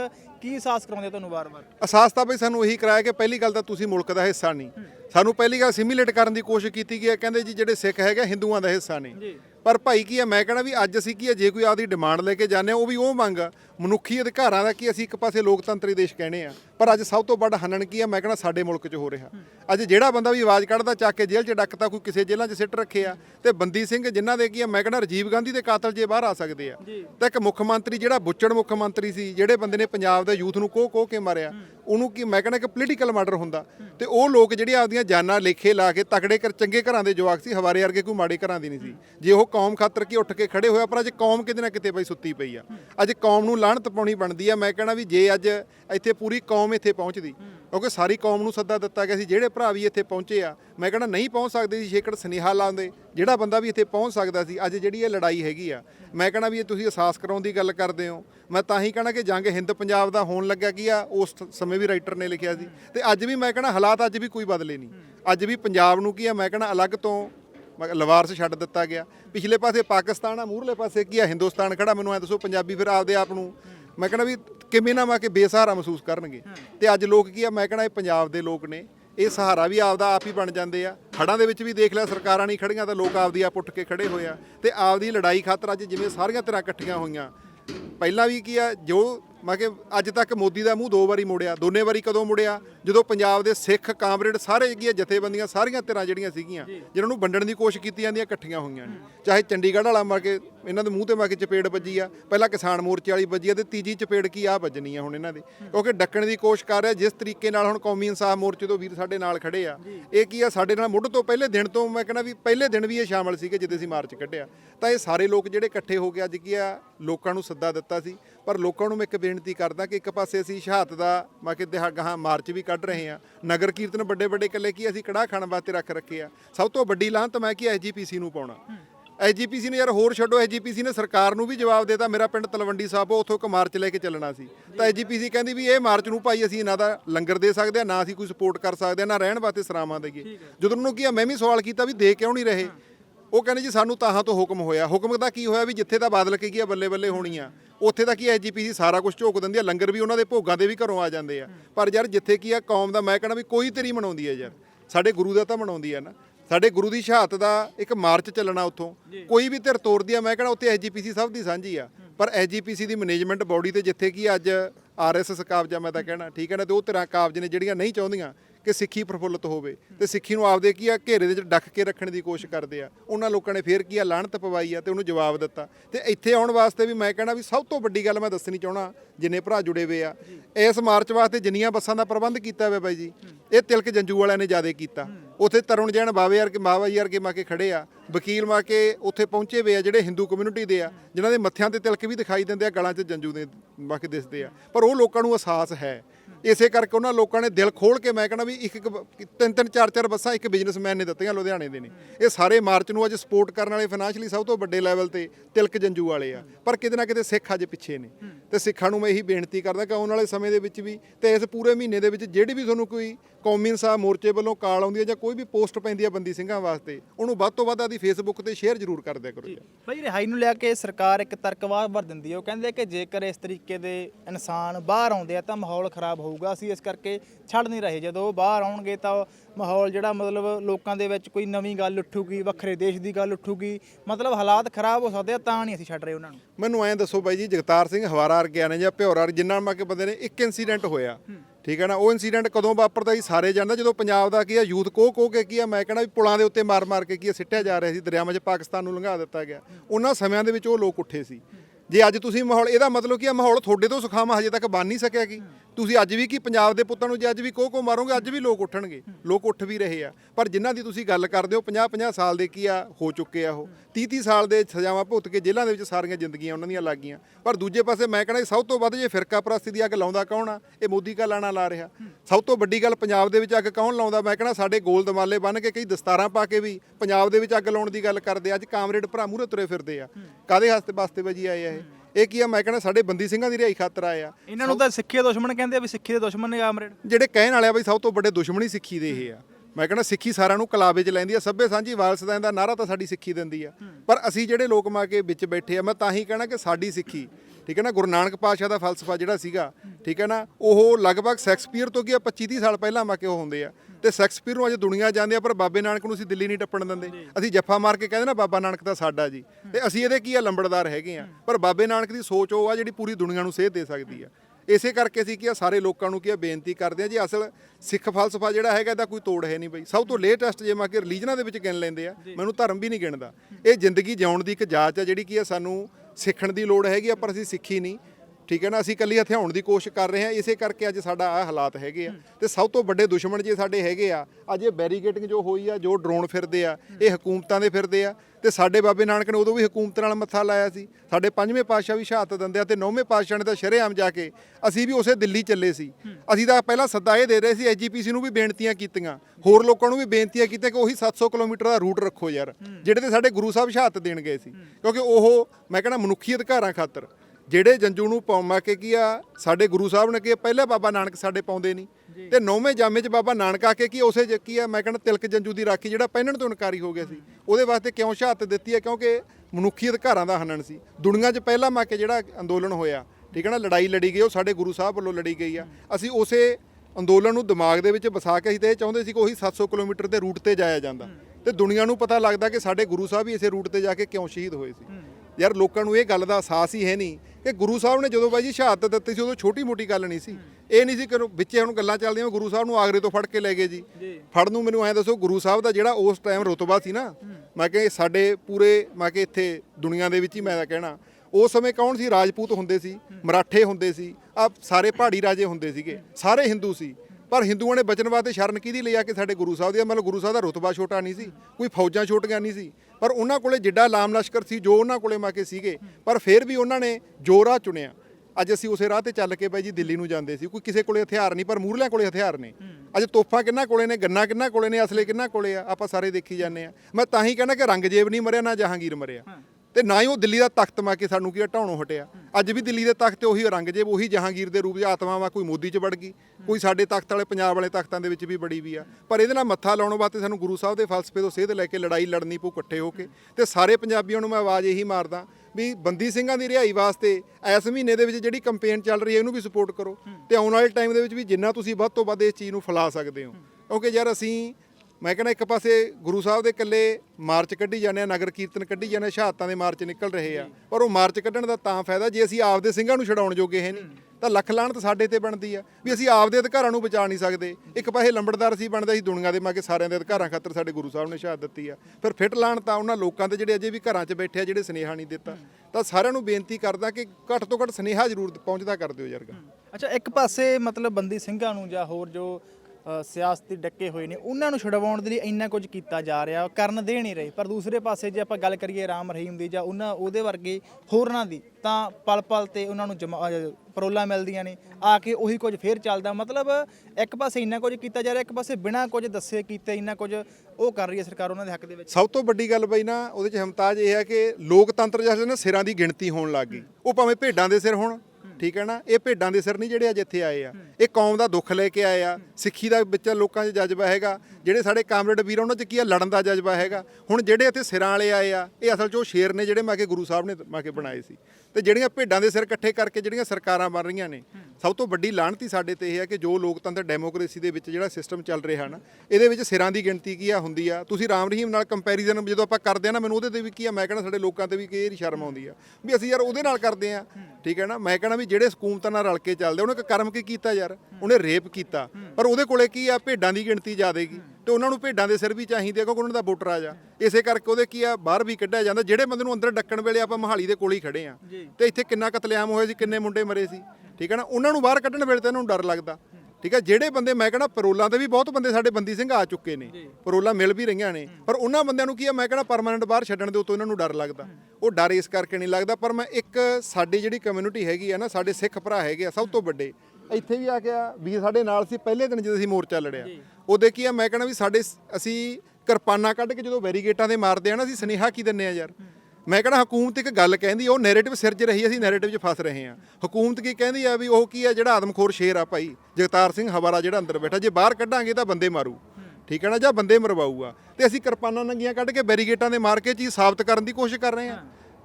ਕੀ ਅਹਿਸਾਸ ਕਰਾਉਂਦੇ ਤੁਹਾਨੂੰ ਵਾਰ-ਵਾਰ? ਅਹਿਸਾਸ ਤਾਂ ਬਈ ਸਾਨੂੰ ਇਹੀ ਕਰਾਇਆ ਕਿ ਪਹਿਲੀ ਗੱਲ ਤਾਂ ਤੁਸੀਂ ਮੁਲਕ ਦਾ ਹਿੱਸਾ ਨਹੀਂ। ਸਾਨੂੰ ਪਹਿਲੀ ਗੱਲ ਸਿਮੀਲੇਟ ਕਰਨ ਦੀ ਕੋਸ਼ਿਸ਼ ਕੀਤੀ ਗਈ ਹੈ। ਕਹਿੰਦੇ ਜੀ ਜਿਹੜੇ ਸਿੱਖ ਹੈਗੇ ਹਿੰਦੂਆਂ ਦਾ ਹਿੱਸਾ ਨਹੀਂ। ਪਰ ਭਾਈ ਕੀ ਹੈ ਮੈਂ ਕਹਿਣਾ ਵੀ ਅੱਜ ਅਸੀਂ ਕੀ ਹੈ ਜੇ ਕੋਈ ਆਪਦੀ ਡਿਮਾਂਡ ਲੈ ਕੇ ਜਾਂਦੇ ਹਾਂ ਉਹ ਵੀ ਉਹ ਮੰਗ ਮਨੁੱਖੀ ਅਧਿਕਾਰਾਂ ਦਾ ਕੀ ਅਸੀਂ ਇੱਕ ਪਾਸੇ ਲੋਕਤੰਤਰੀ ਦੇਸ਼ ਕਹਿੰਦੇ ਆ। ਪਰ ਅੱਜ ਸਭ ਤੋਂ ਵੱਡਾ ਹਨਨ ਕੀ ਹੈ ਮੈਂ ਕਹਿਣਾ ਸਾਡੇ ਮੁਲਕ 'ਚ ਹੋ ਰਿਹਾ। ਅੱਜ ਜਿਹੜਾ ਬੰਦਾ ਵੀ ਆਵਾਜ਼ ਕੱਢਦਾ ਚੱਕ ਕੇ ਜੇਲ੍ਹ 'ਚ ਡੱਕਤਾ ਕੋਈ ਕਿਸੇ ਜੇਲ੍ਹਾਂ 'ਚ ਸਿੱਟ ਰੱਖੇ ਆ ਤੇ ਬੰਦੀ ਸਿੰਘ ਜਿਨ੍ਹਾਂ ਦੇ ਕੀ ਹੈ ਮੈਂ ਕਹਿਣਾ ਰਾਜੀਵ ਗਾਂਧੀ ਦੇ ਕਾਤਲ ਜੇ ਬਾਹਰ ਆ ਸਕਦੇ ਆ। ਤਾਂ ਇੱਕ ਮੁੱਖ ਮੰਤਰੀ ਜਿਹੜਾ ਬੁੱਚੜ ਮੁੱਖ ਮੰਤਰੀ ਸੀ ਜਿਹੜੇ ਬੰਦੇ ਨੇ ਪੰਜਾਬ ਦੇ ਯੂਥ ਨੂੰ ਕੋਹ ਕੋਹ ਕੇ ਮਾਰਿਆ। ਉਹਨੂੰ ਕੀ, ਮੈਂ ਕਹਿੰਦਾ ਕਿ ਪੋਲੀਟੀਕਲ ਮਰਡਰ ਹੁੰਦਾ। ਤੇ ਉਹ ਲੋਕ ਜਿਹੜੇ ਆਪਦੀਆਂ ਜਾਨਾਂ ਲੇਖੇ ਲਾ ਕੇ ਤਕੜੇ ਕਰ, ਚੰਗੇ ਘਰਾਂ ਦੇ ਜਵਾਕ ਸੀ, ਹਵਾਰੇ ਵਰਗੇ ਕੋਈ ਮਾੜੇ ਘਰਾਂ ਦੀ ਨਹੀਂ ਸੀ। ਜੇ ਉਹ ਕੌਮ ਖਾਤਰ ਕੀ ਉੱਠ ਕੇ ਖੜੇ ਹੋਇਆ, ਪਰ ਅੱਜ ਕੌਮ ਕਿਤੇ ਨਾ ਕਿਤੇ ਬਈ ਸੁੱਤੀ ਪਈ ਆ। ਅੱਜ ਕੌਮ ਨੂੰ ਲਾਹਣਤ ਪਾਉਣੀ ਬਣਦੀ ਆ। ਮੈਂ ਕਹਿੰਦਾ ਵੀ ਜੇ ਅੱਜ ਇੱਥੇ ਪੂਰੀ ਕੌਮ ਇੱਥੇ ਪਹੁੰਚਦੀ ਕਿਉਂਕਿ ਸਾਰੀ ਕੌਮ ਨੂੰ ਸੱਦਾ ਦਿੱਤਾ ਗਿਆ ਸੀ, ਜਿਹੜੇ ਭਰਾ ਵੀ ਇੱਥੇ ਪਹੁੰਚੇ ਆ, ਮੈਂ ਕਹਿੰਦਾ ਨਹੀਂ ਪਹੁੰਚ ਸਕਦੇ ਸੀ ਛੇਕੜ ਸੁਨੇਹਾ ਲਾਉਂਦੇ, ਜਿਹੜਾ ਬੰਦਾ ਵੀ ਇੱਥੇ ਪਹੁੰਚ ਸਕਦਾ ਸੀ, ਅੱਜ ਜਿਹੜੀ ਇਹ ਲੜਾਈ ਹੈਗੀ ਆ, ਮੈਂ ਕਹਿੰਦਾ ਵੀ ਇਹ ਤੁਸੀਂ ਅਹਿਸਾਸ ਕਰਾਉਣ ਦੀ ਗੱਲ ਕਰਦੇ ਹੋ। ਮੈਂ ਤਾਂ ਹੀ ਕਹਿਣਾ ਕਿ ਜੰਗ ਹਿੰਦ ਪੰਜਾਬ ਦਾ ਹੋਣ ਲੱਗਾ ਕੀ ਆ, ਉਸ ਸਮੇਂ ਵੀ ਰਾਈਟਰ ਨੇ ਲਿਖਿਆ ਸੀ। ਤੇ ਅੱਜ ਵੀ ਮੈਂ ਕਹਿਣਾ ਹਾਲਾਤ ਅੱਜ ਵੀ ਕੋਈ ਬਦਲੇ ਨਹੀਂ। ਅੱਜ ਵੀ ਪੰਜਾਬ ਨੂੰ ਕੀ ਆ, ਮੈਂ ਕਹਿਣਾ ਅਲੱਗ ਤੋਂ ਲਵਾਰਸ ਛੱਡ ਦਿੱਤਾ ਗਿਆ। ਪਿਛਲੇ ਪਾਸੇ ਪਾਕਿਸਤਾਨ ਆ, ਮੂਹਰਲੇ ਪਾਸੇ ਕੀ ਆ, ਹਿੰਦੁਸਤਾਨ ਖੜਾ, ਮੈਨੂੰ ਐ ਦੱਸੋ, ਪੰਜਾਬੀ ਫਿਰ ਆਪਦੇ ਆਪ ਨੂੰ ਮੈਂ ਕਹਿੰਦਾ ਵੀ ਕਿਵੇਂ ਨਾ ਮਾ ਕੇ ਬੇਸਹਾਰਾ ਮਹਿਸੂਸ ਕਰਨਗੇ। ਤੇ ਅੱਜ ਲੋਕ ਕੀ ਆ ਮੈਂ ਕਹਿੰਦਾ ਇਹ ਪੰਜਾਬ ਦੇ ਲੋਕ ਨੇ ਇਹ ਸਹਾਰਾ ਵੀ ਆਪਦਾ ਆਪ ਹੀ ਬਣ ਜਾਂਦੇ ਆ। ਹੜਾਂ ਦੇ ਵਿੱਚ ਵੀ ਦੇਖ ਲਿਆ ਸਰਕਾਰਾਂ ਨਹੀਂ ਖੜੀਆਂ ਤਾਂ ਲੋਕ ਆਪਦੀ ਆਪ ਉੱਠ ਕੇ ਖੜੇ ਹੋਏ ਆ। ਤੇ ਆਪਦੀ ਲੜਾਈ ਖਾਤਰ ਅੱਜ ਜਿਵੇਂ ਸਾਰੀਆਂ ਤਰ੍ਹਾਂ ਇਕੱਠੀਆਂ ਹੋਈਆਂ। ਪਹਿਲਾਂ ਵੀ ਕੀ ਆ ਜੋ ਮੈਂ ਕਿ ਅੱਜ ਤੱਕ ਮੋਦੀ ਦਾ ਮੂੰਹ ਦੋ ਵਾਰੀ ਮੁੜਿਆ ਦੋਨੇ ਵਾਰੀ ਕਦੋਂ ਮੁੜਿਆ? ਜਦੋਂ ਪੰਜਾਬ ਦੇ ਸਿੱਖ ਕਾਮਰੇਡ ਸਾਰੇ ਕੀ ਆ ਜਥੇਬੰਦੀਆਂ ਸਾਰੀਆਂ ਧਿਰਾਂ ਜਿਹੜੀਆਂ ਸੀਗੀਆਂ ਜਿਹਨਾਂ ਨੂੰ ਵੰਡਣ ਦੀ ਕੋਸ਼ਿਸ਼ ਕੀਤੀ ਜਾਂਦੀਆਂ ਇਕੱਠੀਆਂ ਹੋਈਆਂ ਨੇ। ਚਾਹੇ ਚੰਡੀਗੜ੍ਹ ਵਾਲਾ ਮਾ ਕੇ ਇਹਨਾਂ ਦੇ ਮੂੰਹ ਤੇ ਮਾ ਕੇ ਚਪੇੜ ਵੱਜੀ ਆ ਪਹਿਲਾਂ ਕਿਸਾਨ ਮੋਰਚੇ ਵਾਲੀ ਵੱਜੀ ਆ ਤੇ ਤੀਜੀ ਚਪੇੜ ਕੀ ਆ ਵੱਜਣੀ ਆ ਹੁਣ ਇਹਨਾਂ ਦੀ। ਕਿਉਂਕਿ ਡੱਕਣ ਦੀ ਕੋਸ਼ਿਸ਼ ਕਰ ਰਿਹਾ ਜਿਸ ਤਰੀਕੇ ਨਾਲ ਹੁਣ ਕੌਮੀ ਇਨਸਾਫ ਮੋਰਚੇ ਤੋਂ ਵੀਰ ਸਾਡੇ ਨਾਲ ਖੜੇ ਆ। ਇਹ ਕੀ ਆ ਸਾਡੇ ਨਾਲ ਮੁੱਢ ਤੋਂ ਪਹਿਲੇ ਦਿਨ ਤੋਂ ਮੈਂ ਕਹਿੰਦਾ ਵੀ ਪਹਿਲੇ ਦਿਨ ਵੀ ਇਹ ਸ਼ਾਮਲ ਸੀਗੇ ਜਿੱਦੇ ਅਸੀਂ ਮਾਰਚ ਕੱਢਿਆ। ਤਾਂ ਇਹ ਸਾਰੇ ਲੋਕ ਜਿਹੜੇ ਇਕੱਠੇ ਹੋ ਕੇ ਅੱਜ ਕੀ ਆ ਲੋਕਾਂ ਨੂੰ ਸੱਦਾ ਦਿੱਤਾ ਸੀ। ਪਰ ਲੋਕਾਂ ਨੂੰ ਮੈਂ ਇੱਕ ਬੇਨਤੀ ਕਰਦਾ ਕਿ ਇੱਕ ਪਾਸੇ ਅਸੀਂ ਸ਼ਹਾਦਤ ਦਾ ਮੈਂ ਕਿ ਗਾਹਾਂ ਮਾਰਚ ਵੀ ਕੱਢ ਰਹੇ ਆ ਨਗਰ ਕੀਰਤਨ ਵੱਡੇ ਵੱਡੇ ਇਕੱਲੇ ਕੀ ਅਸੀਂ ਕੜਾਹ ਖਾਣ ਵਾਸਤੇ ਰੱਖ ਰੱਖੇ ਆ। ਸਭ ਤੋਂ ਵੱਡੀ ਲਾਂਤ ਮੈਂ ਕੀ ਐਸਜੀਪੀਸੀ ਨੂੰ ਪਾਉਣਾ। ਐਸਜੀਪੀਸੀ ਨੇ ਯਾਰ ਹੋਰ ਛੱਡੋ ਐਸਜੀਪੀਸੀ ਨੇ ਸਰਕਾਰ ਨੂੰ ਵੀ ਜਵਾਬ ਦੇਤਾ। ਮੇਰਾ ਪਿੰਡ ਤਲਵੰਡੀ ਸਾਹਿਬ ਉੱਥੋਂ ਇੱਕ ਮਾਰਚ ਲੈ ਕੇ ਚੱਲਣਾ ਸੀ। ਤਾਂ ਐਸਜੀਪੀਸੀ ਕਹਿੰਦੀ ਵੀ ਇਹ ਮਾਰਚ ਨੂੰ ਭਾਈ ਅਸੀਂ ਇਹਨਾਂ ਦਾ ਲੰਗਰ ਦੇ ਸਕਦੇ ਆ ਨਾ ਅਸੀਂ ਕੋਈ ਸਪੋਰਟ ਕਰ ਸਕਦੇ ਆ ਨਾ ਰਹਿਣ ਵਾਸਤੇ ਸਰਾਵਾਂ ਦੇਈਏ। ਜਦੋਂ ਉਹਨੂੰ ਕੀ ਮੈਂ ਵੀ ਸਵਾਲ ਕੀਤਾ ਵੀ ਦੇ ਕਿਉਂ ਨਹੀਂ ਰਹੇ? ਉਹ ਕਹਿੰਦੇ ਜੀ ਸਾਨੂੰ ਤਾਹਾਂ ਤੋਂ ਹੁਕਮ ਹੋਇਆ। ਹੁਕਮ ਦਾ ਕੀ ਹੋਇਆ ਵੀ ਜਿੱਥੇ ਤਾਂ ਬਾਦਲ ਕੇ ਗਿਆ ਬੱਲੇ ਬੱਲੇ ਹੋਣੀ ਆ ਉੱਥੇ ਤਾਂ ਕੀ ਐਸਜੀਪੀਸੀ ਸਾਰਾ ਕੁਝ ਝੋਕ ਦਿੰਦੀ ਆ ਲੰਗਰ ਵੀ ਉਹਨਾਂ ਦੇ ਭੋਗਾਂ ਦੇ ਵੀ ਘਰੋਂ ਆ ਜਾਂਦੇ ਆ। ਪਰ ਯਾਰ ਜਿੱਥੇ ਕੀ ਆ ਕੌਮ ਦਾ ਮੈਂ ਕਹਿੰਦਾ ਵੀ ਕੋਈ ਤੇਰੀ ਮਨਾਉਂਦੀ ਆ ਯਾਰ। ਸਾਡੇ ਗੁਰੂ ਦਾ ਤਾਂ ਮਨਾਉਂਦੀ ਆ ਨਾ। ਸਾਡੇ ਗੁਰੂ ਦੀ ਸ਼ਹਾਦਤ ਦਾ ਇੱਕ ਮਾਰਚ ਚੱਲਣਾ ਉੱਥੋਂ। ਕੋਈ ਵੀ ਧਿਰ ਤੋੜਦੀ ਆ ਮੈਂ ਕਹਿੰਦਾ ਉੱਥੇ ਐਸਜੀਪੀਸੀ ਸਭ ਦੀ ਸਾਂਝੀ ਆ। ਪਰ ਐਸਜੀਪੀਸੀ ਦੀ ਮੈਨੇਜਮੈਂਟ ਬੋਡੀ ਤੇ ਜਿੱਥੇ ਕੀ ਅੱਜ ਆਰਐਸਐਸ ਕਾਬਜਾ ਮੈਂ ਤਾਂ ਕਹਿਣਾ। ਠੀਕ ਹੈ ਨਾ ਤੇ ਉਹ ਧਿਰਾਂ ਕਾਬਜ ਨੇ ਜਿਹੜੀਆਂ ਨਹੀਂ ਚਾਹੁੰਦੀਆਂ ਕਿ ਸਿੱਖੀ ਪ੍ਰਫੁੱਲਤ ਹੋਵੇ। ਤੇ ਸਿੱਖੀ ਨੂੰ ਆਪਦੇ ਕੀ ਆ, ਘੇਰੇ ਦੇ ਵਿੱਚ ਡੱਕ ਕੇ ਰੱਖਣ ਦੀ ਕੋਸ਼ਿਸ਼ ਕਰਦੇ ਆ। ਉਹਨਾਂ ਲੋਕਾਂ ਨੇ ਫੇਰ ਕੀ ਆ ਲਾਹਣਤ ਪਵਾਈ ਆ ਤੇ ਉਹਨੂੰ ਜਵਾਬ ਦਿੱਤਾ। ਤੇ ਇੱਥੇ ਆਉਣ ਵਾਸਤੇ ਵੀ ਮੈਂ ਕਹਿਣਾ ਵੀ ਸਭ ਤੋਂ ਵੱਡੀ ਗੱਲ ਮੈਂ ਦੱਸਣੀ ਚਾਹਣਾ ਜਿੰਨੇ ਭਰਾ ਜੁੜੇ ਹੋਏ ਆ। ਇਸ ਮਾਰਚ ਵਾਸਤੇ ਜਿੰਨੀਆਂ ਬੱਸਾਂ ਦਾ ਪ੍ਰਬੰਧ ਕੀਤਾ ਹੋਇਆ ਬਾਈ ਜੀ, ਇਹ ਤਿਲਕ ਜੰਜੂ ਵਾਲਿਆਂ ਨੇ ਜ਼ਿਆਦਾ ਕੀਤਾ। ਉੱਥੇ ਤਰੁਣ ਜੈਨ ਬਾਵੇ ਯਾਰ ਕੇ, ਮਾਵਾ ਯਾਰ ਕੇ ਮਾ ਕੇ ਖੜੇ ਆ। ਵਕੀਲ ਮਾ ਕੇ ਉੱਥੇ ਪਹੁੰਚੇ ਹੋਏ ਆ, ਜਿਹੜੇ ਹਿੰਦੂ ਕਮਿਊਨਿਟੀ ਦੇ ਆ, ਜਿਨ੍ਹਾਂ ਦੇ ਮੱਥਿਆਂ ਤੇ ਤਿਲਕ ਵੀ ਦਿਖਾਈ ਦਿੰਦੇ ਆ, ਗਲਾਂ 'ਚ ਜੰਜੂ ਦੇ ਮਾ ਕੇ ਦਿਸਦੇ ਆ। ਪਰ ਉਹ ਲੋਕਾਂ ਨੂੰ ਅਹਿਸਾਸ ਹੈ ਇਸੇ ਕਰਕੇ ਉਹਨਾਂ ਲੋਕਾਂ ਨੇ ਦਿਲ ਖੋਲ ਕੇ ਮੈਂ ਕਹਿੰਦਾ ਵੀ ਇੱਕ ਇੱਕ ਤਿੰਨ ਤਿੰਨ ਚਾਰ ਚਾਰ ਬੱਸਾਂ ਇੱਕ ਬਿਜ਼ਨਸਮੈਨ ਨੇ ਦਿੱਤੀਆਂ ਲੁਧਿਆਣੇ ਦੇ ਨੇ। ਇਹ ਸਾਰੇ ਮਾਰਚ ਨੂੰ ਅੱਜ ਸਪੋਰਟ ਕਰਨ ਵਾਲੇ ਫਾਈਨੈਂਸ਼ਲੀ ਸਭ ਤੋਂ ਵੱਡੇ ਲੈਵਲ ਤੇ ਤਿਲਕ ਜੰਜੂ ਵਾਲੇ ਆ। ਪਰ ਕਿਤੇ ਨਾ ਕਿਤੇ ਸਿੱਖ ਅੱਜ ਪਿੱਛੇ ਨੇ। ਤੇ ਸਿੱਖਾਂ ਨੂੰ ਮੈਂ ਇਹੀ ਬੇਨਤੀ ਕਰਦਾ ਕਿ ਆਉਣ ਵਾਲੇ ਸਮੇਂ ਦੇ ਵਿੱਚ ਵੀ ਤੇ ਇਸ ਪੂਰੇ ਮਹੀਨੇ ਦੇ ਵਿੱਚ ਜਿਹੜੀ ਵੀ ਤੁਹਾਨੂੰ ਕੋਈ ਕੌਮੀ ਇਨਸਾਫ ਮੋਰਚੇ ਵੱਲੋਂ ਕਾਲ ਆਉਂਦੀ ਹੈ ਜਾਂ ਕੋਈ ਵੀ ਪੋਸਟ ਪੈਂਦੀ ਹੈ ਬੰਦੀ ਸਿੰਘਾਂ ਵਾਸਤੇ ਉਹਨੂੰ ਵੱਧ ਤੋਂ ਵੱਧ ਆਦੀ ਫੇਸਬੁੱਕ ਤੇ ਸ਼ੇਅਰ ਜ਼ਰੂਰ ਕਰ ਦਿਆ ਕਰੋ ਜੀ। ਭਾਈ ਰਿਹਾਈ ਨੂੰ ਲੈ ਕੇ ਸਰਕਾਰ ਇੱਕ ਤਰਕਵਾਰ ਭਰ ਦਿੰਦੀ ਹੈ। ਉਹ ਕਹਿੰਦੇ ਕਿ ਜੇਕਰ ਇਸ ਤਰੀਕੇ ਦੇ ਇਨਸਾਨ ਬਾਹਰ ਆਉਂਦੇ ਆ ਤਾਂ ਮਾਹੌਲ ਖਰਾਬ ਹੋਊਗਾ। ਅਸੀਂ ਇਸ ਕਰਕੇ ਛੱਡ ਨਹੀਂ ਰਹੇ। ਜਦੋਂ ਉਹ ਬਾਹਰ ਆਉਣਗੇ ਤਾਂ ਮਾਹੌਲ ਜਿਹੜਾ ਮਤਲਬ ਲੋਕਾਂ ਦੇ ਵਿੱਚ ਕੋਈ ਨਵੀਂ ਗੱਲ ਉੱਠੂਗੀ ਵੱਖਰੇ ਦੇਸ਼ ਦੀ ਗੱਲ ਉੱਠੂਗੀ ਮਤਲਬ ਹਾਲਾਤ ਖਰਾਬ ਹੋ ਸਕਦੇ ਆ ਤਾਂ ਨਹੀਂ ਅਸੀਂ ਛੱਡ ਰਹੇ ਉਹਨਾਂ ਨੂੰ। ਮੈਨੂੰ ਐਂ ਦੱਸੋ ਬਾਈ ਜੀ ਜਗਤਾਰ ਸਿੰਘ ਹਵਾਰਾ ਵਰਗਿਆ ਨੇ ਜਾਂ ਭਿਉਰਾ ਜਿੰਨਾ ਮਾ ਕੇ ਬੰਦੇ ਨੇ ਇੱਕ ਇਨਸੀਡੈਂਟ ਹੋਇਆ। ਠੀਕ ਹੈ ਨਾ? ਉਹ ਇਨਸੀਡੈਂਟ ਕਦੋਂ ਵਾਪਰਦਾ ਸੀ? ਸਾਰੇ ਜਾਣਦਾ ਜਦੋਂ ਪੰਜਾਬ ਦਾ ਕੀ ਆ ਯੂਥ ਕੋ ਕੋ ਕੇ ਕੀ ਆ ਮੈਂ ਕਹਿੰਦਾ ਵੀ ਪੁਲਾਂ ਦੇ ਉੱਤੇ ਮਾਰ ਮਾਰ ਕੇ ਕੀ ਸਿੱਟਿਆ ਜਾ ਰਿਹਾ ਸੀ ਦਰਿਆਵਾਂ 'ਚ ਪਾਕਿਸਤਾਨ ਨੂੰ ਲੰਘਾ ਦਿੱਤਾ ਗਿਆ। ਉਹਨਾਂ ਸਮਿਆਂ ਦੇ ਵਿੱਚ ਉਹ ਲੋਕ ਉੱਠੇ ਸੀ। ਜੇ ਅੱਜ ਤੁਸੀਂ ਮਾਹੌਲ, ਇਹਦਾ ਮਤਲਬ ਕੀ ਆ, ਮਾਹੌਲ ਤੁਹਾਡੇ ਤੋਂ ਸੁਖਾਵਾਂ ਹਜੇ ਤੱਕ ਬਣ ਨਹੀਂ ਸਕਿਆ ਕੀ? ਤੁਸੀਂ ਅੱਜ ਵੀ ਕੀ ਪੰਜਾਬ ਦੇ ਪੁੱਤਾਂ ਨੂੰ ਜੇ ਅੱਜ ਵੀ ਕੋ ਕੋ ਮਾਰੋਗੇ, ਅੱਜ ਵੀ ਲੋਕ ਉੱਠਣਗੇ। ਲੋਕ ਉੱਠ ਵੀ ਰਹੇ ਆ। ਪਰ ਜਿਨ੍ਹਾਂ ਦੀ ਤੁਸੀਂ ਗੱਲ ਕਰਦੇ ਹੋ 50 50 ਸਾਲ ਦੇ ਕੀ ਆ, ਹੋ ਚੁੱਕੇ ਆ ਉਹ। 30 30 ਸਾਲ ਦੇ ਸਜ਼ਾਵਾਂ ਭੁਗਤ ਕੇ ਜੇਲ੍ਹਾਂ ਦੇ ਵਿੱਚ ਸਾਰੀਆਂ ਜ਼ਿੰਦਗੀਆਂ ਉਹਨਾਂ ਦੀਆਂ ਲੱਗ ਗਈਆਂ ਪਰ ਦੂਜੇ ਪਾਸੇ ਮੈਂ ਕਹਿੰਦਾ ਸਭ ਤੋਂ ਵੱਧ ਜੇ ਫਿਰਕਾ ਪ੍ਰਸਤੀ ਦੀ ਅੱਗ ਲਾਉਂਦਾ ਕੌਣ ਆ? ਇਹ ਮੋਦੀ ਕਾ ਲਾਣਾ ਲਾ ਰਿਹਾ। ਸਭ ਤੋਂ ਵੱਡੀ ਗੱਲ ਪੰਜਾਬ ਦੇ ਵਿੱਚ ਅੱਗ ਕੌਣ ਲਾਉਂਦਾ? ਮੈਂ ਕਹਿੰਦਾ, ਸਾਡੇ ਗੋਲ ਦਮਾਲੇ ਬੰਨ ਕੇ ਕਈ ਦਸਤਾਰਾਂ ਪਾ ਕੇ ਵੀ ਪੰਜਾਬ ਦੇ ਵਿੱਚ ਅੱਗ ਲਾਉਣ ਦੀ ਗੱਲ ਕਰਦੇ ਅੱਜ ਕਾਮਰੇਡ ਭਰਾ ਮੂਹਰੇ ਤੁਰੇ ਫਿਰਦੇ ਆ। ਕਾਦੇ ਹਸਤੇ ਵਾਸਤੇ ਵਜੀ ਆਏ ਆ ਇਹ ਕੀ ਆ ਮੈਂ ਕਹਿੰਦਾ ਸਾਡੇ ਬੰਦੀ ਸਿੰਘਾਂ ਦੀ ਰਿਹਾਈ ਖਾਤਰ ਆਏ ਆ। ਇਹਨਾਂ ਨੂੰ ਤਾਂ ਸਿੱਖੀ ਦੇ ਦੁਸ਼ਮਣ ਕਹਿੰਦੇ ਆ ਵੀ ਸਿੱਖੀ ਦੇ ਦੁਸ਼ਮਣ ਨੇ ਆਮਰੇਡ ਜਿਹੜੇ ਕਹਿਣ ਵਾਲੇ ਆ ਬਈ ਸਭ ਤੋਂ ਵੱਡੇ ਦੁਸ਼ਮਣੀ ਸਿੱਖੀ ਦੇ ਇਹ ਆ। ਮੈਂ ਕਹਿੰਦਾ ਸਿੱਖੀ ਸਾਰਿਆਂ ਨੂੰ ਕਲਾਵੇ 'ਚ ਲੈਂਦੀ ਆ ਸੱਭੇ ਸਾਂਝੀ ਵਾਲਸਦਾਂ ਦਾ ਨਾਰਾ ਤਾਂ ਸਾਡੀ ਸਿੱਖੀ ਦਿੰਦੀ ਆ। ਪਰ ਅਸੀਂ ਜਿਹੜੇ ਲੋਕ ਮਾ ਕੇ ਵਿੱਚ ਬੈਠੇ ਆ ਮੈਂ ਤਾਂ ਹੀ ਕਹਿਣਾ ਕਿ ਸਾਡੀ ਸਿੱਖੀ ਠੀਕ ਹੈ ਨਾ ਗੁਰੂ ਨਾਨਕ ਪਾਤਸ਼ਾਹ ਦਾ ਫਲਸਫਾ ਜਿਹੜਾ ਸੀਗਾ ਠੀਕ ਹੈ ਨਾ ਉਹ ਲਗਭਗ ਸ਼ੈਕਸਪੀਅਰ ਤੋਂ ਕੀ ਆ 25 30 ਸਾਲ ਪਹਿਲਾਂ ਮਾ ਕੇ ਉਹ ਹੁੰਦੇ ਆ। ਤੇ ਸ਼ੈਕਸਪੀਅਰ ਨੂੰ ਅੱਜ ਦੁਨੀਆ ਜਾਂਦੇ ਆ ਪਰ ਬਾਬੇ ਨਾਨਕ ਨੂੰ ਅਸੀਂ ਦਿੱਲੀ ਨਹੀਂ ਟੱਪਣ ਦਿੰਦੇ। ਅਸੀਂ ਜੱਫਾ ਮਾਰ ਕੇ ਕਹਿੰਦੇ ਨਾ ਬਾਬਾ ਨਾਨਕ ਤਾਂ ਸਾਡਾ ਜੀ। ਤੇ ਅਸੀਂ ਇਹਦੇ ਕੀ ਆ ਲੰਬੜਦਾਰ ਹੈਗੇ ਆ। ਪਰ ਬਾਬੇ ਨਾਨਕ ਦੀ ਸੋਚ ਉਹ ਆ ਜਿਹੜੀ ਪੂਰੀ ਦੁਨੀਆ ਨੂੰ ਸੇਧ ਦੇ ਸਕਦੀ ਆ। ਇਸੇ ਕਰਕੇ ਅਸੀਂ ਕੀ ਆ ਸਾਰੇ ਲੋਕਾਂ ਨੂੰ ਕੀ ਆ ਬੇਨਤੀ ਕਰਦੇ ਆ ਜੀ ਅਸਲ ਸਿੱਖ ਫਲਸਫਾ ਜਿਹੜਾ ਹੈਗਾ ਇਹਦਾ ਕੋਈ ਤੋੜ ਹੈ ਨਹੀਂ ਬਈ। ਸਭ ਤੋਂ ਲੇਟੈਸਟ ਜੇ ਮੈਂ ਕਿ ਰਿਲੀਜਨਾਂ ਦੇ ਵਿੱਚ ਗਿਣ ਲੈਂਦੇ ਆ ਮੈਨੂੰ ਧਰਮ ਵੀ ਨਹੀਂ ਗਿਣਦਾ। ਇਹ ਜ਼ਿੰਦਗੀ ਜਿਉਣ ਦੀ ਇੱਕ ਜਾਚ ਆ ਜਿਹੜੀ ਕੀ ਆ ਸਾਨੂੰ ਸਿੱਖਣ ਦੀ ਲੋੜ ਹੈਗੀ ਆ ਪਰ ਅਸੀਂ ਸਿੱਖੀ ਨਹੀਂ। ਠੀਕ ਹੈ ਨਾ, ਅਸੀਂ ਕੱਲੀ ਹਥਿਆਉਣ ਦੀ ਕੋਸ਼ਿਸ਼ ਕਰ ਰਹੇ ਹਾਂ, ਇਸੇ ਕਰਕੇ ਅੱਜ ਸਾਡਾ ਆ ਹਾਲਾਤ ਹੈਗੇ ਆ। ਤੇ ਸਭ ਤੋਂ ਵੱਡੇ ਦੁਸ਼ਮਣ ਜੇ ਸਾਡੇ ਹੈਗੇ ਆ, ਅੱਜ ਇਹ ਬੈਰੀਕੇਟਿੰਗ ਜੋ ਹੋਈ ਆ, ਜੋ ਡਰੋਨ ਫਿਰਦੇ ਆ, ਇਹ ਹਕੂਮਤਾਂ ਦੇ ਫਿਰਦੇ ਆ। ਤੇ ਸਾਡੇ ਬਾਬੇ ਨਾਨਕ ਨੇ ਉਦੋਂ ਵੀ ਹਕੂਮਤ ਨਾਲ ਮੱਥਾ ਲਾਇਆ ਸੀ। ਸਾਡੇ ਪੰਜਵੇਂ ਪਾਤਸ਼ਾਹ ਵੀ ਸ਼ਹਾਦਤ ਦਿੰਦੇ ਆ ਤੇ ਨੌਵੇਂ ਪਾਤਸ਼ਾਹ ਨੇ ਤਾਂ ਸ਼ਰੇਆਮ ਜਾ ਕੇ ਅਸੀਂ ਵੀ ਉਸੇ ਦਿੱਲੀ ਚੱਲੇ ਸੀ। ਅਸੀਂ ਤਾਂ ਪਹਿਲਾਂ ਸੱਦਾ ਇਹ ਦੇ ਰਹੇ ਸੀ ਐਜੀਪੀਸੀ ਨੂੰ ਵੀ ਬੇਨਤੀਆਂ ਕੀਤੀਆਂ। ਹੋਰ ਲੋਕਾਂ ਨੂੰ ਵੀ ਬੇਨਤੀਆਂ ਕੀਤੀਆਂ ਕਿ ਉਹੀ 700 ਕਿਲੋਮੀਟਰ ਦਾ ਰੂਟ ਰੱਖੋ ਯਾਰ, ਜਿਹੜੇ ਤੇ ਸਾਡੇ ਗੁਰੂ ਸਾਹਿਬ ਸ਼ਹਾਦਤ ਦੇਣ ਗਏ ਸੀ। ਕਿਉਂਕਿ ਉਹ, ਮੈਂ ਕਹਿੰਦਾ ਮਨੁੱਖੀ ਅਧਿਕਾਰਾਂ ਖਾਤਰ ਜਿਹੜੇ ਜੰਜੂ ਨੂੰ ਪਾਉਮਾ ਕੇ ਕੀ ਆ ਸਾਡੇ ਗੁਰੂ ਸਾਹਿਬ ਨੇ ਕੀ ਪਹਿਲੇ ਬਾਬਾ ਨਾਨਕ ਸਾਡੇ ਪਾਉਂਦੇ ਨਹੀਂ। ਤੇ ਨੌਵੇਂ ਜਾਮੇ 'ਚ ਬਾਬਾ ਨਾਨਕ ਆ ਕੇ ਕੀ ਉਸੇ 'ਚ ਕੀ ਆ ਮੈਂ ਕਹਿੰਦਾ ਤਿਲਕ ਜੰਜੂ ਦੀ ਰਾਖੀ ਜਿਹੜਾ ਪਹਿਨਣ ਤੋਂ ਇਨਕਾਰੀ ਹੋ ਗਿਆ ਸੀ ਉਹਦੇ ਵਾਸਤੇ ਕਿਉਂ ਸ਼ਹਾਦਤ ਦਿੱਤੀ ਹੈ ਕਿਉਂਕਿ ਮਨੁੱਖੀ ਅਧਿਕਾਰਾਂ ਦਾ ਹਨਨ ਸੀ। ਦੁਨੀਆ 'ਚ ਪਹਿਲਾ ਮਾ ਕੇ ਜਿਹੜਾ ਅੰਦੋਲਨ ਹੋਇਆ ਠੀਕ ਹੈ ਨਾ ਲੜਾਈ ਲੜੀ ਗਈ ਉਹ ਸਾਡੇ ਗੁਰੂ ਸਾਹਿਬ ਵੱਲੋਂ ਲੜੀ ਗਈ ਆ। ਅਸੀਂ ਉਸੇ ਅੰਦੋਲਨ ਨੂੰ ਦਿਮਾਗ ਦੇ ਵਿੱਚ ਵਸਾ ਕੇ ਅਸੀਂ ਤੇ ਇਹ ਚਾਹੁੰਦੇ ਸੀ ਕਿ ਉਹੀ 700 ਕਿਲੋਮੀਟਰ ਦੇ ਰੂਟ ਤੇ ਜਾਇਆ ਜਾਂਦਾ। ਤੇ ਦੁਨੀਆ ਨੂੰ ਪਤਾ ਲੱਗਦਾ ਕਿ ਸਾਡੇ ਗੁਰੂ ਸਾਹਿਬ ਵੀ ਇਸੇ ਰੂਟ ਤੇ ਜਾ ਕੇ ਕਿਉਂ ਸ਼ਹੀਦ ਹੋਏ ਸੀ। ਯਾਰ ਲੋਕਾਂ ਨੂੰ ਇਹ ਗੱਲ ਦਾ ਅਹਿਸਾਸ ਹੀ ਹੈ ਨਹੀਂ ਕਿ ਗੁਰੂ ਸਾਹਿਬ ਨੇ ਜਦੋਂ ਬਾਈ ਜੀ ਸ਼ਹਾਦਤ ਦਿੱਤੀ ਸੀ ਉਦੋਂ ਛੋਟੀ ਮੋਟੀ ਗੱਲ ਨਹੀਂ ਸੀ। ਇਹ ਨਹੀਂ ਸੀ ਕਿ ਵਿੱਚੇ ਹੁਣ ਗੱਲਾਂ ਚੱਲਦੀਆਂ ਗੁਰੂ ਸਾਹਿਬ ਨੂੰ ਆਗਰੇ ਤੋਂ ਫੜ ਕੇ ਲੈ ਗਏ ਜੀ। ਫੜ ਨੂੰ ਮੈਨੂੰ ਐਂ ਦੱਸੋ ਗੁਰੂ ਸਾਹਿਬ ਦਾ ਜਿਹੜਾ ਉਸ ਟਾਈਮ ਰੁਤਬਾ ਸੀ ਨਾ ਮੈਂ ਕਿ ਸਾਡੇ ਪੂਰੇ ਮੈਂ ਕਿ ਇੱਥੇ ਦੁਨੀਆ ਦੇ ਵਿੱਚ ਹੀ ਮੈਂ ਤਾਂ ਕਹਿਣਾ ਉਸ ਸਮੇਂ ਕੌਣ ਸੀ? ਰਾਜਪੂਤ ਹੁੰਦੇ ਸੀ ਮਰਾਠੇ ਹੁੰਦੇ ਸੀ ਆ ਸਾਰੇ ਪਹਾੜੀ ਰਾਜੇ ਹੁੰਦੇ ਸੀਗੇ ਸਾਰੇ ਹਿੰਦੂ ਸੀ। ਪਰ ਹਿੰਦੂਆਂ ਨੇ ਬਚਨਵਾਦ ਤੇ ਸ਼ਰਨ ਕਿਹਦੀ ਲਈ ਆ ਕਿ ਸਾਡੇ ਗੁਰੂ ਸਾਹਿਬ ਦੀ ਮਤਲਬ ਗੁਰੂ ਸਾਹਿਬ ਦਾ ਰੁਤਬਾ ਛੋਟਾ ਨਹੀਂ ਸੀ ਕੋਈ ਫੌਜਾਂ ਛੋਟੀਆਂ ਨਹੀਂ ਸੀ। ਪਰ ਉਹਨਾਂ ਕੋਲੇ ਜਿੱਡਾ ਲਾਮ ਲਸ਼ਕਰ ਸੀ, ਜੋ ਉਹਨਾਂ ਕੋਲੇ ਮਾਕੇ ਸੀਗੇ, ਪਰ ਫਿਰ ਵੀ ਉਹਨਾਂ ਨੇ ਜੋ ਰਾਹ ਚੁਣਿਆ। ਅੱਜ ਅਸੀਂ ਉਸੇ ਰਾਹ ਤੇ ਚੱਲ ਕੇ ਬਾਈ ਜੀ ਦਿੱਲੀ ਨੂੰ ਜਾਂਦੇ ਸੀ। ਕੋਈ ਕਿਸੇ ਕੋਲੇ ਹਥਿਆਰ ਨਹੀਂ, ਪਰ ਮੂਰਲਿਆਂ ਕੋਲੇ ਹਥਿਆਰ ਨੇ। ਅੱਜ ਤੋਹਫਾ ਕਿੰਨਾ ਕੋਲੇ ਨੇ, ਗੰਨਾ ਕਿੰਨਾ ਕੋਲੇ ਨੇ, ਅਸਲੇ ਕਿੰਨਾ ਕੋਲੇ ਆ, ਆਪਾਂ ਸਾਰੇ ਦੇਖੀ ਜਾਂਦੇ ਆ। ਮੈਂ ਤਾਂ ਹੀ ਕਹਿੰਦਾ ਕਿ ਰੰਗਜੇਬ ਨਹੀਂ ਮਰਿਆ, ਨਾ ਜਹਾਂਗੀਰ ਮਰਿਆ। ਤੇ ਨਾ ਹੀ ਉਹ ਦਿੱਲੀ ਦਾ ਤਖਤ ਮਾ ਕੇ ਸਾਨੂੰ ਕੀ ਹਟਾਉਣੋਂ ਹਟਿਆ। ਅੱਜ ਵੀ ਦਿੱਲੀ ਦੇ ਤਖਤ ਤੇ ਉਹੀ ਔਰੰਗਜ਼ੇਬ, ਉਹੀ ਜਹਾਂਗੀਰ ਦੇ ਰੂਪ 'ਚ ਆਤਮਾਵਾਂ ਕੋਈ ਮੋਦੀ 'ਚ ਵੜ ਗਈ, ਕੋਈ ਸਾਡੇ ਤਖਤ ਵਾਲੇ, ਪੰਜਾਬ ਵਾਲੇ ਤਖਤਾਂ ਦੇ ਵਿੱਚ ਵੀ ਬੜੀ ਵੀ ਆ। ਪਰ ਇਹਦੇ ਨਾਲ ਮੱਥਾ ਲਾਉਣ ਵਾਸਤੇ ਸਾਨੂੰ ਗੁਰੂ ਸਾਹਿਬ ਦੇ ਫਲਸਫੇ ਤੋਂ ਸੇਧ ਲੈ ਕੇ ਲੜਾਈ ਲੜਨੀ ਪਊ, ਇਕੱਠੇ ਹੋ ਕੇ। ਤੇ ਸਾਰੇ ਪੰਜਾਬੀਆਂ ਨੂੰ ਮੈਂ ਆਵਾਜ਼ ਇਹੀ ਮਾਰਦਾ ਵੀ ਬੰਦੀ ਸਿੰਘਾਂ ਦੀ ਰਿਹਾਈ ਵਾਸਤੇ ਇਸ ਮਹੀਨੇ ਦੇ ਵਿੱਚ ਜਿਹੜੀ ਕੰਪੇਨ ਚੱਲ ਰਹੀ ਹੈ, ਇਹਨੂੰ ਵੀ ਸਪੋਰਟ ਕਰੋ। ਤੇ ਆਉਣ ਵਾਲੇ ਟਾਈਮ ਦੇ ਵਿੱਚ ਵੀ ਜਿੰਨਾ ਤੁਸੀਂ ਵੱਧ ਤੋਂ ਵੱਧ ਇਸ ਚੀਜ਼ ਨੂੰ ਫੈਲਾ ਸਕਦੇ ਹੋ। ਕਿਉਂਕਿ ਯਾਰ ਅਸੀਂ ਮੈਂ ਕਹਿੰਦਾ ਇੱਕ ਪਾਸੇ ਗੁਰੂ ਸਾਹਿਬ ਦੇ ਇਕੱਲੇ ਮਾਰਚ ਕੱਢੀ ਜਾਂਦੇ ਆ ਨਗਰ ਕੀਰਤਨ ਕੱਢੀ ਜਾਂਦੇ ਆ ਸ਼ਹਾਦਤਾਂ ਦੇ ਮਾਰਚ ਨਿਕਲ ਰਹੇ ਆ। ਪਰ ਉਹ ਮਾਰਚ ਕੱਢਣ ਦਾ ਤਾਂ ਫਾਇਦਾ ਜੇ ਅਸੀਂ ਆਪਦੇ ਸਿੰਘਾਂ ਨੂੰ ਛਡਾਉਣ ਜੋਗੇ ਹੈ ਨਹੀਂ। ਤਾਂ ਲੱਖ ਲਾਹਣਤ ਸਾਡੇ ਤੇ ਬਣਦੀ ਆ। ਵੀ ਅਸੀਂ ਆਪਦੇ ਅਧਿਕਾਰਾਂ ਨੂੰ ਬਚਾ ਨਹੀਂ ਸਕਦੇ। ਇੱਕ ਪਾਸੇ ਲੰਬੜਦਾਰ ਸੀ ਬਣਦਾ ਸੀ ਦੁਨੀਆ ਦੇ ਮਾਗੇ ਸਾਰਿਆਂ ਦੇ ਅਧਿਕਾਰਾਂ ਖਾਤਰ ਸਾਡੇ ਗੁਰੂ ਸਾਹਿਬ ਨੇ ਸ਼ਹਾਦਤ ਦਿੱਤੀ ਆ। ਫਿਰ ਫਿੱਟ ਲਾਣ ਤਾਂ ਉਹਨਾਂ ਲੋਕਾਂ ਦੇ ਜਿਹੜੇ ਅਜੇ ਵੀ ਘਰਾਂ 'ਚ ਬੈਠੇ ਆ ਜਿਹੜੇ ਸਨੇਹਾ ਨਹੀਂ ਦਿੱਤਾ। ਤਾਂ ਸਾਰਿਆਂ ਨੂੰ ਬੇਨਤੀ ਕਰਦਾ ਕਿ ਘੱਟ ਤੋਂ ਘੱਟ ਸਨੇਹਾ ਜ਼ਰੂਰ ਪਹੁੰਚਦਾ ਕਰ ਦਿਓ ਯਾਰ ਅੱਛਾ ਇੱਕ ਪਾਸੇ ਮਤਲਬ ਬੰਦੀ ਸਿੰਘਾਂ ਨੂੰ ਜਾਂ ਹੋਰ ਜੋ ਸਿਆਸਤੀ ਡੱਕੇ ਹੋਏ ਨੇ, ਉਹਨਾਂ ਨੂੰ ਛਡਵਾਉਣ ਦੇ ਲਈ ਇੰਨਾ ਕੁਝ ਕੀਤਾ ਜਾ ਰਿਹਾ ਕਰਨ ਦੇ ਨਹੀਂ ਰਹੇ। ਪਰ ਦੂਸਰੇ ਪਾਸੇ ਜੇ ਆਪਾਂ ਗੱਲ ਕਰੀਏ ਰਾਮ ਰਹੀਮ ਦੀ ਜਾਂ ਉਹਨਾਂ, ਉਹਦੇ ਵਰਗੇ ਹੋਰਨਾਂ ਦੀ, ਤਾਂ ਪਲ ਪਲ ਤੇ ਉਹਨਾਂ ਨੂੰ ਜਮਾ- ਪਰੋਲਾਂ ਮਿਲਦੀਆਂ ਨੇ, ਆ ਕੇ ਉਹੀ ਕੁਝ ਫੇਰ ਚੱਲਦਾ। ਮਤਲਬ ਇੱਕ ਪਾਸੇ ਇੰਨਾ ਕੁਝ ਕੀਤਾ ਜਾ ਰਿਹਾ, ਇੱਕ ਪਾਸੇ ਬਿਨਾਂ ਕੁਝ ਦੱਸੇ ਕੀਤੇ ਇੰਨਾ ਕੁਝ ਉਹ ਕਰ ਰਹੀ ਹੈ ਸਰਕਾਰ ਉਹਨਾਂ ਦੇ ਹੱਕ ਦੇ ਵਿੱਚ। ਸਭ ਤੋਂ ਵੱਡੀ ਗੱਲ ਬਈ ਨਾ, ਉਹਦੇ ਚ ਹਮਤਾਜ ਇਹ ਹੈ ਕਿ ਲੋਕਤੰਤਰ ਜਿਹੜੇ ਨਾ ਸਿਰਾਂ ਦੀ ਗਿਣਤੀ ਹੋਣ ਲੱਗ ਗਈ। ਉਹ ਭਾਵੇਂ ਭੇਡਾਂ ਦੇ ਸਿਰ ਹੋਣ ਠੀਕ ਹੈ ਨਾ? ਇਹ ਭੇਡਾਂ ਦੇ ਸਿਰ ਨਹੀਂ ਜਿਹੜੇ ਅੱਜ ਇੱਥੇ ਆਏ ਆ। ਇਹ ਕੌਮ ਦਾ ਦੁੱਖ ਲੈ ਕੇ ਆਏ ਆ। ਸਿੱਖੀ ਦਾ ਵਿੱਚ ਲੋਕਾਂ 'ਚ ਜਜ਼ਬਾ ਹੈਗਾ। ਜਿਹੜੇ ਸਾਡੇ ਕਾਮਰੇਡ ਵੀਰ ਉਹਨਾਂ 'ਚ ਕੀ ਆ? ਲੜਨ ਦਾ ਜਜ਼ਬਾ ਹੈਗਾ। ਹੁਣ ਜਿਹੜੇ ਇੱਥੇ ਸਿਰਾਂ ਵਾਲੇ ਆਏ ਆ, ਇਹ ਅਸਲ 'ਚ ਉਹ ਸ਼ੇਰ ਨੇ ਜਿਹੜੇ ਮਾ ਕੇ ਗੁਰੂ ਸਾਹਿਬ ਨੇ, ਮਾ ਕੇ ਬਣਾਏ ਸੀ। ਤੇ ਜਿਹੜੀਆਂ ਭੇਡਾਂ ਦੇ ਸਿਰ ਇਕੱਠੇ ਕਰਕੇ ਜਿਹੜੀਆਂ ਸਰਕਾਰਾਂ ਬਣ ਰਹੀਆਂ ਨੇ ਸਭ ਤੋਂ ਵੱਡੀ ਲਾਹਣਤੀ ਸਾਡੇ ਤੇ ਇਹ ਹੈ ਕਿ ਜੋ ਲੋਕਤੰਤਰ ਡੈਮੋਕ੍ਰੇਸੀ ਦੇ ਵਿੱਚ ਜਿਹੜਾ ਸਿਸਟਮ ਚੱਲ ਰਿਹਾ ਨਾ ਇਹਦੇ ਵਿੱਚ ਸਿਰਾਂ ਦੀ ਗਿਣਤੀ ਕੀ ਆ ਹੁੰਦੀ ਆ? ਤੁਸੀਂ ਰਾਮ ਰਹੀਮ ਨਾਲ ਕੰਪੈਰੀਜ਼ਨ ਜਦੋਂ ਆਪਾਂ ਕਰਦੇ ਆ ਨਾ ਮੈਨੂੰ ਉਹਦੇ ਤੇ ਵੀ ਕੀ ਆ ਮੈਂ ਕਹਿੰਦਾ ਸਾਡੇ ਲੋਕਾਂ ਤੇ ਵੀ ਵਾਰੀ ਸ਼ਰਮ ਆਉਂਦੀ ਆ। ਵੀ ਅਸੀਂ ਯਾਰ ਉਹਦੇ ਨਾਲ ਕਰਦੇ ਆ ਠੀਕ ਹੈ ਨਾ? ਮੈਂ ਕਹਿੰਦਾ ਵੀ ਜਿਹੜੇ ਹਕੂਮਤਾਂ ਨਾਲ ਰਲ ਕੇ ਚੱਲਦੇ ਉਹਨੇ ਕਰਮ ਕੀ ਕੀਤਾ ਯਾਰ? ਉਹਨੇ ਰੇਪ ਕੀਤਾ। ਪਰ ਉਹਦੇ ਕੋਲੇ ਕੀ ਆ? ਭੇਡਾਂ ਦੀ ਗਿਣਤੀ ਜ਼ਿਆਦੇਗੀ ਤੇ ਉਹਨਾਂ ਨੂੰ ਭੇਡਾਂ ਦੇ ਸਿਰ ਵੀ ਚਾਹੀਦੇ ਆ ਕਿਉਂਕਿ ਉਹਨਾਂ ਦਾ ਵੋਟਰ ਆ ਜਾ। ਇਸੇ ਕਰਕੇ ਉਹਦੇ ਕੀ ਆ? ਬਾਹਰ ਵੀ ਕੱਢਿਆ ਜਾਂਦਾ। ਜਿਹੜੇ ਬੰਦੇ ਨੂੰ ਅੰਦਰ ਡੱਕਣ ਵੇਲੇ ਆਪਾਂ ਮਹਾਲੀ ਦੇ ਕੋਲ ਹੀ ਖੜੇ ਆ। ਤੇ ਇੱਥੇ ਕਿੰਨਾ ਕਤਲੇਆਮ ਹੋਇਆ ਸੀ ਕਿੰਨੇ ਮੁੰਡੇ ਮਰੇ ਸੀ। ਠੀਕ ਹੈ ਨਾ? ਉਹਨਾਂ ਨੂੰ ਬਾਹਰ ਕੱਢਣ ਵੇਲੇ ਤਾਂ ਇਹਨਾਂ ਨੂੰ ਡਰ ਲੱਗਦਾ। ਠੀਕ ਹੈ? ਜਿਹੜੇ ਬੰਦੇ ਮੈਂ ਕਹਿੰਦਾ ਪਰੋਲਾਂ ਤੇ ਵੀ ਬਹੁਤ ਬੰਦੇ ਸਾਡੇ ਬੰਦੀ ਸਿੰਘ ਆ ਚੁੱਕੇ ਨੇ। ਪਰੋਲਾਂ ਮਿਲ ਵੀ ਰਹੀਆਂ ਨੇ। ਪਰ ਉਹਨਾਂ ਬੰਦਿਆਂ ਨੂੰ ਕੀ ਆ? ਮੈਂ ਕਹਿੰਦਾ ਪਰਮਾਨੈਂਟ ਬਾਹਰ ਛੱਡਣ ਦੇ ਉਤੋਂ ਇਹਨਾਂ ਨੂੰ ਡਰ ਲੱਗਦਾ। ਉਹ ਡਰ ਇਸ ਕਰਕੇ ਨਹੀਂ ਲੱਗਦਾ ਪਰ ਮੈਂ ਇੱਕ ਸਾਡੀ ਜਿਹੜੀ ਕਮਿਊਨਿਟੀ ਹੈਗੀ ਆ ਨਾ ਸਾਡੇ ਸਿੱਖ ਭਰਾ ਹੈਗੇ ਆ ਸਭ ਤੋਂ ਵੱਡੇ। ਇੱਥੇ ਵੀ ਆ ਗਿਆ ਵੀ ਸਾਡੇ ਨਾਲ ਸੀ ਪਹਿਲੇ ਦਿਨ ਜਦੋਂ ਅਸੀਂ ਮੋਰਚਾ ਲੜਿਆ। ਉਹਦੇ ਕੀ ਆ? ਮੈਂ ਕਹਿੰਦਾ ਵੀ ਸਾਡੇ ਅਸੀਂ ਕਿਰਪਾਨਾਂ ਕੱਢ ਕੇ ਜਦੋਂ ਬੈਰੀਗੇਟਾਂ ਦੇ ਮਾਰਦੇ ਆ ਨਾ ਅਸੀਂ ਸੁਨੇਹਾ ਕੀ ਦਿੰਨੇ ਆ ਯਾਰ? ਮੈਂ ਕਹਿੰਦਾ ਹਕੂਮਤ ਇੱਕ ਗੱਲ ਕਹਿੰਦੀ, ਉਹ ਨੈਰੇਟਿਵ ਸਿਰ 'ਚ ਰਹੀ, ਅਸੀਂ ਨੈਰੇਟਿਵ 'ਚ ਫਸ ਰਹੇ ਹਾਂ। ਹਕੂਮਤ ਕੀ ਕਹਿੰਦੀ ਆ ਵੀ ਉਹ ਕੀ ਆ, ਜਿਹੜਾ ਆਦਮਖੋਰ ਸ਼ੇਰ ਆ ਭਾਈ, ਜਗਤਾਰ ਸਿੰਘ ਹਵਾਰਾ ਜਿਹੜਾ ਅੰਦਰ ਬੈਠਾ, ਜੇ ਬਾਹਰ ਕੱਢਾਂਗੇ ਤਾਂ ਬੰਦੇ ਮਾਰੂ। ਠੀਕ ਹੈ ਨਾ? ਜਾਂ ਬੰਦੇ ਮਰਵਾਊਗਾ। ਤੇ ਅਸੀਂ ਕਿਰਪਾਨਾਂ ਨੰਗੀਆਂ ਕੱਢ ਕੇ ਬੈਰੀਗੇਟਾਂ ਦੇ ਮਾਰ ਕੇ ਚੀਜ਼ ਸਾਬਤ ਕਰਨ ਦੀ ਕੋਸ਼ਿਸ਼ ਕਰ ਰਹੇ ਹਾਂ।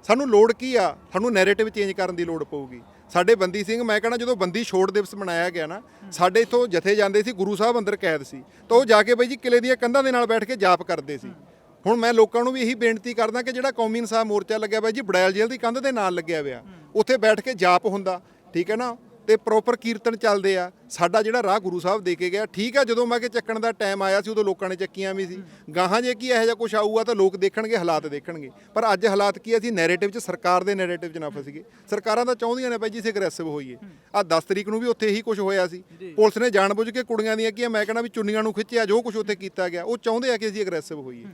ਸਾਨੂੰ ਲੋੜ ਕੀ ਆ? ਸਾਨੂੰ ਨੈਰੇਟਿਵ ਚੇਂਜ ਕਰਨ ਦੀ ਲੋੜ ਪਊਗੀ। ਸਾਡੇ ਬੰਦੀ ਸਿੰਘ, ਮੈਂ ਕਹਿੰਦਾ ਜਦੋਂ ਬੰਦੀ ਛੋੜ ਦਿਵਸ ਮਨਾਇਆ ਗਿਆ ਨਾ, ਸਾਡੇ ਇਥੋਂ ਜਥੇ ਜਾਂਦੇ ਸੀ, ਗੁਰੂ ਸਾਹਿਬ ਅੰਦਰ ਕੈਦ ਸੀ। ਤਾਂ ਉਹ ਜਾ ਕੇ ਬਾਈ ਜੀ ਕਿਲੇ ਦੀਆਂ ਕੰਧਾਂ ਦੇ ਨਾਲ ਬੈਠ ਕੇ ਜਾਪ ਕਰਦੇ ਸੀ। ਹੁਣ ਮੈਂ ਲੋਕਾਂ ਨੂੰ ਵੀ ਇਹੀ ਬੇਨਤੀ ਕਰਦਾ ਕਿ ਜਿਹੜਾ ਕੌਮੀ ਇਨਸਾਫ ਮੋਰਚਾ ਲੱਗਿਆ ਬਾਈ ਜੀ ਬੜੈਲ ਜੇਲ੍ਹ ਦੀ ਕੰਧ ਦੇ ਨਾਲ ਲੱਗਿਆ ਹੋਇਆ ਉੱਥੇ ਬੈਠ ਕੇ ਜਾਪ ਹੁੰਦਾ ਠੀਕ ਹੈ ਨਾ? ਤੇ ਪ੍ਰੋਪਰ ਕੀਰਤਨ ਚੱਲਦੇ ਆ। ਸਾਡਾ ਜਿਹੜਾ ਰਾਹ ਗੁਰੂ ਸਾਹਿਬ ਦੇ ਕੇ ਗਿਆ ਠੀਕ ਆ ਜਦੋਂ ਮੈਂ ਕਿ ਚੱਕਣ ਦਾ ਟਾਈਮ ਆਇਆ ਸੀ ਉਦੋਂ ਲੋਕਾਂ ਨੇ ਚੱਕੀਆਂ ਵੀ ਸੀ। ਗਾਹਾਂ ਜੇ ਕੀ ਇਹੋ ਜਿਹਾ ਕੁਝ ਆਊਗਾ ਤਾਂ ਲੋਕ ਦੇਖਣਗੇ ਹਾਲਾਤ ਦੇਖਣਗੇ। ਪਰ ਅੱਜ ਹਾਲਾਤ ਕੀ ਆ, ਅਸੀਂ ਨੈਰੇਟਿਵ 'ਚ ਸਰਕਾਰ ਦੇ ਨੈਰੇਟਿਵ 'ਚ ਨਾ ਫਸੀਏ। ਸਰਕਾਰਾਂ ਤਾਂ ਚਾਹੁੰਦੀਆਂ ਨੇ ਬਾਈ ਜੀ ਅਸੀਂ ਅਗਰੈਸਿਵ ਹੋਈਏ। ਆ 10 ਤਰੀਕ ਨੂੰ ਵੀ ਉੱਥੇ ਇਹੀ ਕੁਝ ਹੋਇਆ ਸੀ। ਪੁਲਿਸ ਨੇ ਜਾਣਬੁੱਝ ਕੇ ਕੁੜੀਆਂ ਦੀਆਂ ਕੀ ਮੈਂ ਕਹਿੰਦਾ ਵੀ ਚੁੰਨੀਆਂ ਨੂੰ ਖਿੱਚਿਆ ਜੋ ਕੁਝ ਉੱਥੇ ਕੀਤਾ ਗਿਆ ਉਹ ਚਾਹੁੰਦੇ ਆ ਕਿ ਅਸੀਂ ਅਗਰੈਸਿਵ ਹੋਈਏ।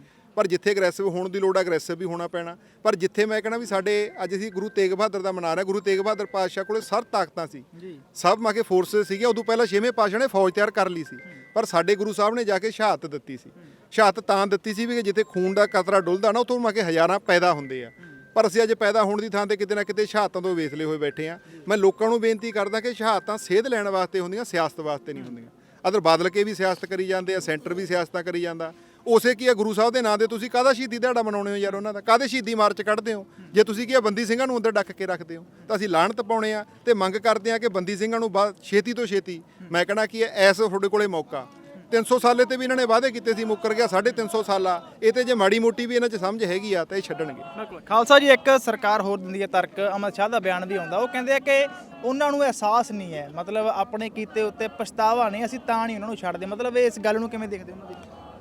ਪਰ ਜਿੱਥੇ ਅਗਰੈਸਿਵ ਹੋਣ ਦੀ ਲੋੜ ਅਗਰੈਸਿਵ ਵੀ ਹੋਣਾ ਪੈਣਾ। ਪਰ ਜਿੱਥੇ ਮੈਂ ਕਹਿੰਦਾ ਵੀ ਸਾਡੇ ਅੱਜ ਅਸੀਂ ਗੁਰੂ ਤੇਗ ਬਹਾਦਰ ਦਾ ਮਨਾ ਰਹੇ ਹਾਂ, ਗੁਰੂ ਤੇਗ ਬਹਾਦਰ ਪਾਤਸ਼ਾਹ ਕੋਲੇ ਸਰ ਤਾਕਤਾਂ ਸੀ। ਜੀ। ਸਭ ਮਾਕੇ ਫੋਰਸਸ ਸੀਗੇ ਉਦੋਂ ਪਹਿਲਾਂ ਛੇਵੇਂ ਪਾਤਸ਼ਾਹ ਨੇ ਫੌਜ ਤਿਆਰ ਕਰ ਲਈ ਸੀ। ਪਰ ਸਾਡੇ ਗੁਰੂ ਸਾਹਿਬ ਨੇ ਜਾ ਕੇ ਸ਼ਹਾਦਤ ਦਿੱਤੀ ਸੀ। ਸ਼ਹਾਦਤ ਤਾਂ ਦਿੱਤੀ ਸੀ ਵੀ ਕਿ ਜਿੱਥੇ ਖੂਨ ਦਾ ਕਤਰਾ ਡੁੱਲਦਾ ਨਾ ਉਤੋਂ ਮਾਕੇ ਹਜ਼ਾਰਾਂ ਪੈਦਾ ਹੁੰਦੇ ਆ। ਪਰ ਅਸੀਂ ਅੱਜ ਪੈਦਾ ਹੋਣ ਦੀ ਥਾਂ ਤੇ ਕਿਤੇ ਨਾ ਕਿਤੇ ਸ਼ਹਾਦਤਾਂ ਤੋਂ ਵੇਸਲੇ ਹੋਏ ਬੈਠੇ ਆ ਮੈਂ ਲੋਕਾਂ ਨੂੰ ਬੇਨਤੀ ਕਰਦਾ ਕਿ ਸ਼ਹਾਦਤਾਂ ਸੇਧ ਲੈਣ ਵਾਸਤੇ ਹੁੰਦੀਆਂ ਸਿਆਸਤ ਵਾਸਤੇ ਨਹੀਂ ਹੁੰਦੀਆਂ। ਅਦਰ ਬਾਦਲ ਕੇ ਵੀ ਸਿਆਸਤ ਕਰੀ ਜਾਂਦੇ ਆ ਸੈਂਟਰ ਵੀ ਸਿਆਸਤਾਂ ਕਰੀ ਜਾਂਦਾ। ਉਸੇ ਕੀ ਆ ਗੁਰੂ ਸਾਹਿਬ ਦੇ ਨਾਂ ਦੇ ਤੁਸੀਂ ਕਾਹਦਾ ਸ਼ਹੀਦੀ ਦਿਹਾੜਾ ਮਨਾਉਣੇ ਹੋ ਯਾਰ ਉਹਨਾਂ ਦਾ? ਕਾਹਦੇ ਸ਼ਹੀਦੀ ਮਾਰਚ ਕੱਢਦੇ ਹੋ? ਜੇ ਤੁਸੀਂ ਕੀ ਆ ਬੰਦੀ ਸਿੰਘਾਂ ਨੂੰ ਅੰਦਰ ਡੱਕ ਕੇ ਰੱਖਦੇ ਹੋ, ਤਾਂ ਅਸੀਂ ਲਾਹਣਤ ਪਾਉਣੇ ਆ ਤੇ ਮੰਗ ਕਰਦੇ ਆ ਕਿ ਬੰਦੀ ਸਿੰਘਾਂ ਨੂੰ ਬਾ- ਛੇਤੀ ਤੋਂ ਛੇਤੀ। ਮੈਂ ਕਹਣਾ ਹੈ, ਐਸ ਤੁਹਾਡੇ ਕੋਲੇ ਮੌਕਾ। 300 ਸਾਲੇ ਤੇ ਵੀ ਇਹਨਾਂ ਨੇ ਵਾਅਦੇ ਕੀਤੇ ਸੀ, ਮੁੱਕਰ ਗਿਆ 350 ਸਾਲਾ। ਇਹ ਤੇ ਜੇ ਮਾੜੀ ਮੋਟੀ ਵੀ ਇਹਨਾਂ 'ਚ ਸਮਝ ਹੈਗੀ ਆ, ਤਾਂ ਇਹ ਛੱਡਣਗੇ। ਬਿਲਕੁਲ। ਖਾਲਸਾ ਜੀ, ਇੱਕ ਸਰਕਾਰ ਹੋਰ ਦਿੰਦੀ ਹੈ ਤਰਕ, ਅਮਰ ਸ਼ਾਹ ਦਾ ਬਿਆਨ ਵੀ ਆਉਂਦਾ। ਉਹ ਕਹਿੰਦੇ ਆ ਕਿ ਉਹਨਾਂ ਨੂੰ ਅਹਿਸਾਸ ਨਹੀਂ ਹੈ। ਮਤਲਬ ਆਪਣੇ ਕੀਤੇ ਉੱਤੇ ਪਛਤਾਵਾ ਨਹੀਂ, ਅਸੀਂ ਤਾਂ ਨਹੀਂ ਉਹਨਾਂ ਨੂੰ ਛੱਡਦੇ। ਮਤਲਬ ਇਸ ਗੱਲ ਨੂੰ ਕਿਵੇਂ ਦੇਖਦੇ ਹੋ?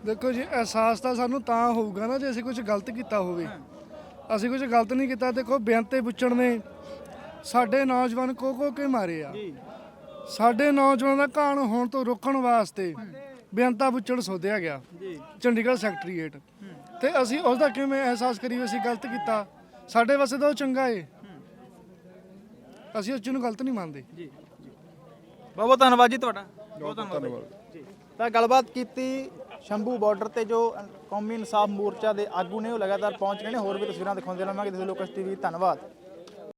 ਦੇਖੋ ਜੀ ਅਹਿਸਾਸ ਤਾਂ ਸਾਨੂੰ ਤਾਂ ਹੋਊਗਾ ਨਾ ਜੇ ਅਸੀਂ ਕੁਝ ਗਲਤ ਕੀਤਾ ਹੋਵੇ। ਅਸੀਂ ਕੁਝ ਗਲਤ ਨਹੀਂ ਕੀਤਾ ਦੇਖੋ ਬੇਅੰਤੇ ਬੁੱਚੜ ਨੇ ਸਾਡੇ ਨੌਜਵਾਨ ਕੋ ਕੋ ਕੇ ਮਾਰੇ ਆ। ਜੀ। ਸਾਡੇ ਨੌਜਵਾਨਾਂ ਦਾ ਘਾਣ ਹੋਣ ਤੋਂ ਰੋਕਣ ਵਾਸਤੇ ਬੇਅੰਤਾ ਬੁੱਚੜ ਸੋਧਿਆ ਗਿਆ ਜੀ। ਚੰਡੀਗੜ੍ਹ ਸੈਕਟਰੀਏਟ। ਤੇ ਅਸੀਂ ਉਸ ਦਾ ਕਿਵੇਂ ਅਹਿਸਾਸ ਕਰੀਏ ਅਸੀਂ ਗਲਤ ਕੀਤਾ? ਸਾਡੇ ਵਾਸਤੇ ਤਾਂ ਉਹ ਚੰਗਾ ਏ। ਅਸੀਂ ਉਸ ਚੀਜ਼ ਨੂੰ ਗਲਤ ਨਹੀਂ ਮੰਨਦੇ। ਜੀ ਬਹੁਤ ਬਹੁਤ ਧੰਨਵਾਦ ਜੀ ਤੁਹਾਡਾ। ਬਹੁਤ ਧੰਨਵਾਦ। ਜੀ। ਤਾਂ ਗੱਲਬਾਤ ਕੀਤੀ ਸ਼ੰਭੂ ਬਾਰਡਰ ਤੇ ਜੋ ਕੌਮੀ ਇਨਸਾਫ ਮੋਰਚਾ ਦੇ ਆਗੂ ਨੇ ਉਹ ਲਗਾਤਾਰ ਪਹੁੰਚ ਰਹੇ ਨੇ। ਹੋਰ ਵੀ ਤਸਵੀਰਾਂ ਦਿਖਾਉਂਦੇ ਰਹਾਂਗੇ। ਤੁਸੀਂ ਲੋਕਸ ਟੀਵੀ, ਧੰਨਵਾਦ।